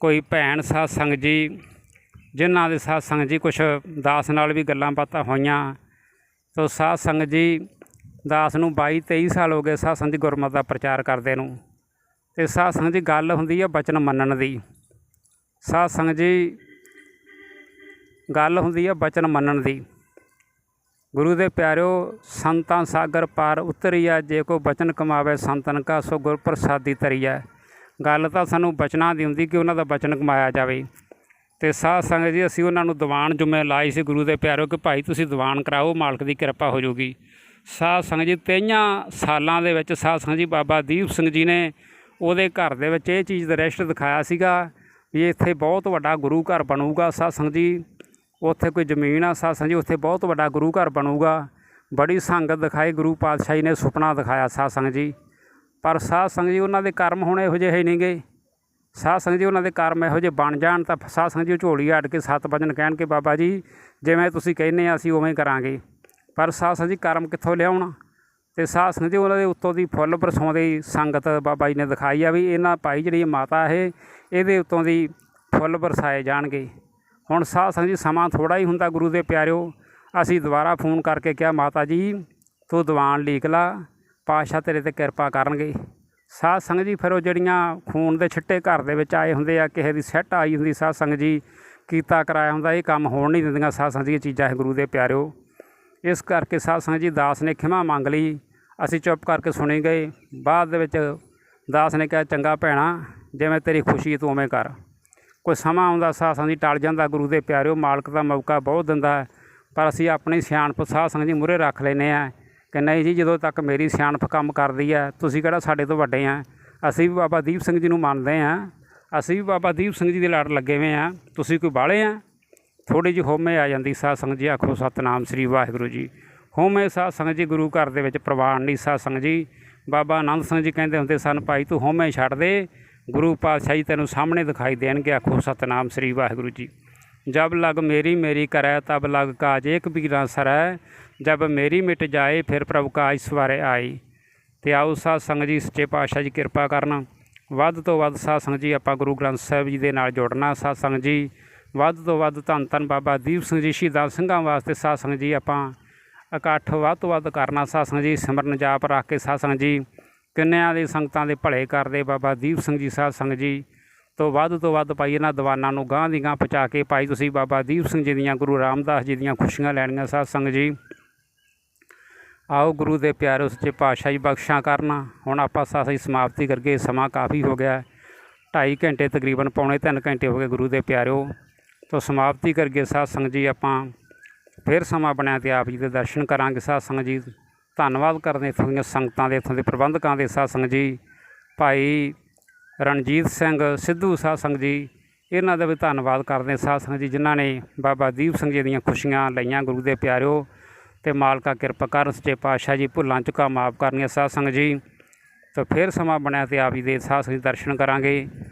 Speaker 1: ਕੋਈ ਭੈਣ ਸਾਧ ਸੰਗਤ ਜੀ, ਜਿਨ੍ਹਾਂ ਦੇ ਸਾਧ ਸੰਗਤ ਜੀ ਕੁਛ ਦਾਸ ਨਾਲ ਵੀ ਗੱਲਾਂ ਬਾਤਾਂ ਹੋਈਆਂ। ਤੋ ਸਾਧ ਸੰਗਤ ਜੀ ਦਾਸ ਨੂੰ 22 23 ਸਾਲ ਹੋ ਗਏ ਸਾਧ ਸੰਗਤ ਜੀ ਗੁਰਮਤਿ ਦਾ ਪ੍ਰਚਾਰ ਕਰਦੇ ਨੂੰ। ਤੇ ਸਾਧ ਸੰਗਤ ਜੀ ਗੱਲ ਹੁੰਦੀ ਹੈ ਬਚਨ ਮੰਨਣ ਦੀ। ਸਾਧ ਸੰਗਤ ਜੀ ਗੱਲ ਹੁੰਦੀ ਹੈ ਬਚਨ ਮੰਨਣ ਦੀ। ਗੁਰੂ ਦੇ ਪਿਆਰਿਓ, ਸੰਤਾਂ ਸਾਗਰ ਪਾਰ ਉਤਰੀਆ ਜੇ ਕੋ ਬਚਨ ਕਮਾਵੇ ਸੰਤਨ ਕਾ, ਸੋ ਗੁਰ ਪ੍ਰਸਾਦੀ ਤਰੀਆ ਗੱਲ ਤਾਂ ਸਾਨੂੰ ਬਚਨਾਂ ਦੀ ਹੁੰਦੀ ਕਿ ਉਹਨਾਂ ਦਾ ਬਚਨ ਕਮਾਇਆ ਜਾਵੇ। ਤੇ ਸਾਧ ਸੰਗਤ ਜੀ, ਅਸੀਂ ਉਹਨਾਂ ਨੂੰ ਦੀਵਾਨ ਜੁਮੇ ਲਾਈ ਸੀ ਗੁਰੂ ਦੇ ਪਿਆਰਿਓ ਕਿ ਭਾਈ ਤੁਸੀਂ ਦੀਵਾਨ ਕਰਾਓ, ਮਾਲਕ ਦੀ ਕਿਰਪਾ ਹੋ ਜਾਊਗੀ ਸਾਧ ਸੰਗਤ ਜੀ, ਤੇਈਆਂ ਸਾਲਾਂ ਦੇ ਵਿੱਚ ਸਾਧ ਸੰਗਤ ਜੀ, ਬਾਬਾ ਦੀਪ ਸਿੰਘ ਜੀ ਨੇ ਉਹਦੇ ਘਰ ਦੇ ਵਿੱਚ ਇਹ ਚੀਜ਼ ਦਾ ਰੈਸਟ ਦਿਖਾਇਆ ਸੀਗਾ ਵੀ ਇੱਥੇ ਬਹੁਤ ਵੱਡਾ ਗੁਰੂ ਘਰ ਬਣੂਗਾ। ਸਾਧ ਸੰਗਤ ਜੀ ਉੱਥੇ ਕੋਈ ਜ਼ਮੀਨ ਆ ਸਾਧ ਜੀ, ਉੱਥੇ ਬਹੁਤ ਵੱਡਾ ਗੁਰੂ ਘਰ ਬਣੂਗਾ। ਬੜੀ ਸੰਗਤ ਦਿਖਾਈ, ਗੁਰੂ ਪਾਤਸ਼ਾਹੀ ਨੇ ਸੁਪਨਾ ਦਿਖਾਇਆ ਸਾਧ ਸੰਗਤ ਜੀ। ਪਰ ਸਾਧ ਸੰਗਤ ਜੀ, ਉਹਨਾਂ ਦੇ ਕਰਮ ਹੁਣ ਇਹੋ ਜਿਹੇ ਨਹੀਂ ਗਏ ਸਾਧ ਸੰਗਤ ਜੀ, ਉਹਨਾਂ ਦੇ ਕਰਮ ਇਹੋ ਜਿਹੇ ਬਣ ਜਾਣ ਤਾਂ ਸਾਧ ਸੰਗਤ ਜੀ ਝੋਲੀ ਅੱਡ ਕੇ ਸੱਤ ਵਜਨ ਕਹਿਣ ਕਿ ਬਾਬਾ ਜੀ, ਜਿਵੇਂ ਤੁਸੀਂ ਕਹਿੰਦੇ ਆ, ਅਸੀਂ ਉਵੇਂ ਹੀ ਕਰਾਂਗੇ। ਪਰ ਸਾਧ ਸੰਗਤ ਜੀ, ਕਰਮ ਕਿੱਥੋਂ ਲਿਆਉਣਾ? ਤੇ ਸਾਧ ਸੰਗਤ ਜੀ, ਉਹਨਾਂ ਦੇ ਉੱਤੋਂ ਦੀ ਫੁੱਲ ਬਰਸਾਉਂਦੀ ਸੰਗਤ ਬਾਬਾ ਜੀ ਨੇ ਦਿਖਾਈ ਆ ਵੀ ਇਹਨਾਂ ਭਾਈ ਜਿਹੜੀ ਮਾਤਾ ਹੈ ਇਹਦੇ ਉੱਤੋਂ ਦੀ ਫੁੱਲ ਬਰਸਾਏ ਜਾਣਗੇ। ਹੁਣ ਸਾਧ ਸੰਗਤ ਜੀ, ਸਮਾਂ ਥੋੜਾ ਹੀ ਹੁੰਦਾ ਗੁਰੂ ਦੇ ਪਿਆਰਿਓ। ਅਸੀਂ ਦੁਬਾਰਾ ਫੋਨ ਕਰਕੇ ਕਿਹਾ, ਮਾਤਾ ਜੀ, ਤੂੰ ਦੀਵਾਨ ਲੀਕ ਲਾ, ਪਾਤਸ਼ਾਹ ਤੇਰੇ ਤੇ ਕਿਰਪਾ ਕਰਨਗੇ। ਸਾਧ ਸੰਗਤ ਜੀ, ਫਿਰ ਉਹ ਜਿਹੜੀਆਂ ਖੂਨ ਦੇ ਛਿੱਟੇ ਘਰ ਦੇ ਵਿੱਚ ਆਏ ਹੁੰਦੇ ਆ, ਕਿਸੇ ਦੀ ਸੈੱਟ ਆਈ ਹੁੰਦੀ ਸਾਧ ਸੰਗਤ ਜੀ, ਕੀਤਾ ਕਰਾਇਆ ਹੁੰਦਾ, ਇਹ ਕੰਮ ਹੋਣ ਨਹੀਂ ਦਿੰਦੀਆਂ ਸਾਧ ਸੰਗਤ ਜੀ, ਇਹ ਚੀਜ਼ਾਂ ਹੈ ਗੁਰੂ ਦੇ ਪਿਆਰਿਓ। ਇਸ ਕਰਕੇ ਸਾਧ ਸੰਗਤ ਜੀ, ਦਾਸ ਨੇ ਖਿਮਾ ਮੰਗ ਲਈ, ਅਸੀਂ ਚੁੱਪ ਕਰਕੇ ਸੁਣੇ ਗਏ। ਬਾਅਦ ਦੇ ਵਿੱਚ ਦਾਸ ਨੇ ਕਿਹਾ, ਚੰਗਾ ਭੈਣਾ, ਜਿਵੇਂ ਤੇਰੀ ਖੁਸ਼ੀ ਤੂੰ ਉਵੇਂ ਕਰ। ਕੋਈ ਸਮਾਂ ਆਉਂਦਾ, ਸਾਧ ਸੰਗਤ ਜੀ ਟਲ ਜਾਂਦਾ, ਗੁਰੂ ਦੇ ਪਿਆਰਿਓ, ਮਾਲਕ ਦਾ ਮੌਕਾ ਬਹੁਤ ਦਿੰਦਾ ਪਰ ਅਸੀਂ ਆਪਣੀ ਸਿਆਣਪ ਸਾਧ ਸੰਗਤ ਜੀ ਮੂਹਰੇ ਰੱਖ ਲੈਨੇ ਆ ਕਿ ਨਹੀਂ ਜੀ, ਜਦੋਂ ਤੱਕ ਮੇਰੀ ਸਿਆਣਪ ਕੰਮ ਕਰਦੀ ਹੈ, ਤੁਸੀਂ ਕਿਹੜਾ ਸਾਡੇ ਤੋਂ ਵੱਡੇ ਆ? ਅਸੀਂ ਵੀ ਬਾਬਾ ਦੀਪ ਸਿੰਘ ਜੀ ਨੂੰ ਮੰਨਦੇ ਆ ਅਸੀਂ ਵੀ ਬਾਬਾ ਦੀਪ ਸਿੰਘ ਜੀ ਦੇ ਲੜ ਲੱਗੇ ਹੋਏ ਆ ਤੁਸੀਂ ਕੋਈ ਬਾਹਲੇ ਆ? ਥੋੜੀ ਜਿਹੀ ਹੋਮੇ ਆ ਜਾਂਦੀ ਸਾਧ ਸੰਗਤ ਜੀ, ਆਖੋ ਸਤਨਾਮ ਸ੍ਰੀ ਵਾਹਿਗੁਰੂ ਜੀ। ਹੋਮੇ ਸਾਧ ਸੰਗਤ ਜੀ ਗੁਰੂ ਘਰ ਦੇ ਵਿੱਚ ਪ੍ਰਵਾਨ ਨਹੀਂ ਸਾਧ ਸੰਗਤ ਜੀ। ਬਾਬਾ ਆਨੰਦ ਸਿੰਘ ਜੀ ਕਹਿੰਦੇ ਹੁੰਦੇ ਸਨ, ਭਾਈ ਤੂੰ ਹੋਮੇ ਛੱਡ ਦੇ। ਗੁਰੂ ਪਾਤਸ਼ਾਹ ਜੀ ਤੈਨੂੰ ਸਾਹਮਣੇ ਦਿਖਾਈ ਦੇਣਗੇ। ਆਖੋ, ਸਤਨਾਮ ਸ੍ਰੀ ਵਾਹਿਗੁਰੂ ਜੀ। ਜਬ ਲਗ ਮੇਰੀ ਮੇਰੀ ਕਰੈ, ਤਬ ਲਗ ਕਾਜ ਏਕ ਬੀਰਾ ਸਰੈ। ਜਬ ਮੇਰੀ ਮਿਟ ਜਾਏ, ਫਿਰ ਪ੍ਰਭੂ ਕਾਜ ਸਵਾਰੇ ਆਈ ਤੇ ਆਓ ਸਾਧ ਸੰਗਤ ਜੀ, ਸੱਚੇ ਪਾਤਸ਼ਾਹ ਜੀ, ਕਿਰਪਾ ਕਰਨ। ਵੱਧ ਤੋਂ ਵੱਧ ਸਾਧ ਸੰਗਤ ਜੀ, ਆਪਾਂ ਗੁਰੂ ਗ੍ਰੰਥ ਸਾਹਿਬ ਜੀ ਦੇ ਨਾਲ ਜੁੜਨਾ ਸਾਧ ਸੰਗਤ ਜੀ। ਵੱਧ ਤੋਂ ਵੱਧ ਧੰਨ ਧੰਨ ਬਾਬਾ ਦੀਪ ਸਿੰਘ ਜੀ, ਸ਼ਹੀਦਾਂ ਸਿੰਘਾਂ ਵਾਸਤੇ ਸਾਧ ਸੰਗਤ ਜੀ, ਆਪਾਂ ਇਕੱਠ ਵੱਧ ਤੋਂ ਵੱਧ ਕਰਨਾ ਸਾਧ ਸੰਗਤ ਜੀ, ਸਿਮਰਨ ਜਾਪ ਰੱਖ ਕੇ ਸਾਧ ਸੰਗਤ ਜੀ। ਕਿੰਨਿਆਂ ਦੀ ਸੰਗਤਾਂ ਦੇ ਭਲੇ ਕਰਦੇ ਬਾਬਾ ਦੀਪ ਸਿੰਘ ਜੀ, ਸਾਧ ਸੰਗਤ ਜੀ। ਤੋਂ ਵੱਧ ਤੋਂ ਵੱਧ ਭਾਈ ਇਹਨਾਂ ਦੀਵਾਨਾਂ ਨੂੰ ਗਾਂਹ ਦੀ ਗਾਂਹ ਪਹੁੰਚਾ ਕੇ ਭਾਈ ਤੁਸੀਂ ਬਾਬਾ ਦੀਪ ਸਿੰਘ ਜੀ ਦੀਆਂ, ਗੁਰੂ ਰਾਮਦਾਸ ਜੀ ਦੀਆਂ ਖੁਸ਼ੀਆਂ ਲੈਣੀਆਂ, ਸਾਧ ਸੰਗਤ ਜੀ। ਆਓ ਗੁਰੂ ਦੇ ਪਿਆਰੇ ਸੱਚੇ ਪਾਤਸ਼ਾਹ ਜੀ ਬਖਸ਼ਾਂ ਕਰਨਾ। ਹੁਣ ਆਪਾਂ ਸਾਥੀ ਸਮਾਪਤੀ ਕਰਕੇ ਸਮਾਂ ਕਾਫੀ ਹੋ ਗਿਆ ਢਾਈ ਘੰਟੇ ਤਕਰੀਬਨ, ਪੌਣੇ ਤਿੰਨ ਘੰਟੇ ਹੋ ਗਏ ਗੁਰੂ ਦੇ ਪਿਆਰਿਓ। ਤੋਂ ਸਮਾਪਤੀ ਕਰਕੇ ਸਾਧ ਸੰਗਤ ਜੀ ਆਪਾਂ ਫਿਰ ਸਮਾਂ ਬਣਿਆ ਤੇ ਆਪ ਜੀ ਦੇ ਦਰਸ਼ਨ ਕਰਾਂਗੇ, ਸਾਧ ਸੰਗਤ ਜੀ। ਧੰਨਵਾਦ ਕਰਦੇ ਇੱਥੋਂ ਦੀਆਂ ਸੰਗਤਾਂ ਦੇ, ਇੱਥੋਂ ਦੇ ਪ੍ਰਬੰਧਕਾਂ ਦੇ ਸਾਧ ਸੰਗਤ ਜੀ, ਭਾਈ ਰਣਜੀਤ ਸਿੰਘ, ਸਿੱਧੂ ਸਾਧ ਸੰਗਤ ਜੀ, ਇਹਨਾਂ ਦਾ ਵੀ ਧੰਨਵਾਦ ਕਰਦੇ ਹਾਂ ਸਾਧ ਸੰਗਤ ਜੀ, ਜਿਨ੍ਹਾਂ ਨੇ ਬਾਬਾ ਦੀਪ ਸਿੰਘ ਜੀ ਦੀਆਂ ਖੁਸ਼ੀਆਂ ਲਈਆਂ ਗੁਰੂ ਦੇ ਪਿਆਰਿਓ ਤੇ ਮਾਲਕਾ ਕਿਰਪਾ ਕਰਨ, ਸੱਚੇ ਪਾਤਸ਼ਾਹ ਜੀ ਭੁੱਲਾਂ ਚੁੱਕਾ ਮਾਫ ਕਰਨੀਆਂ ਸਾਧ ਸੰਗਤ ਜੀ। ਤਾਂ ਫਿਰ ਸਮਾਂ ਬਣਿਆ ਤੇ ਆਪ ਜੀ ਦੇ ਸਾਧ ਸੰਗਤ ਜੀ ਦਰਸ਼ਨ ਕਰਾਂਗੇ।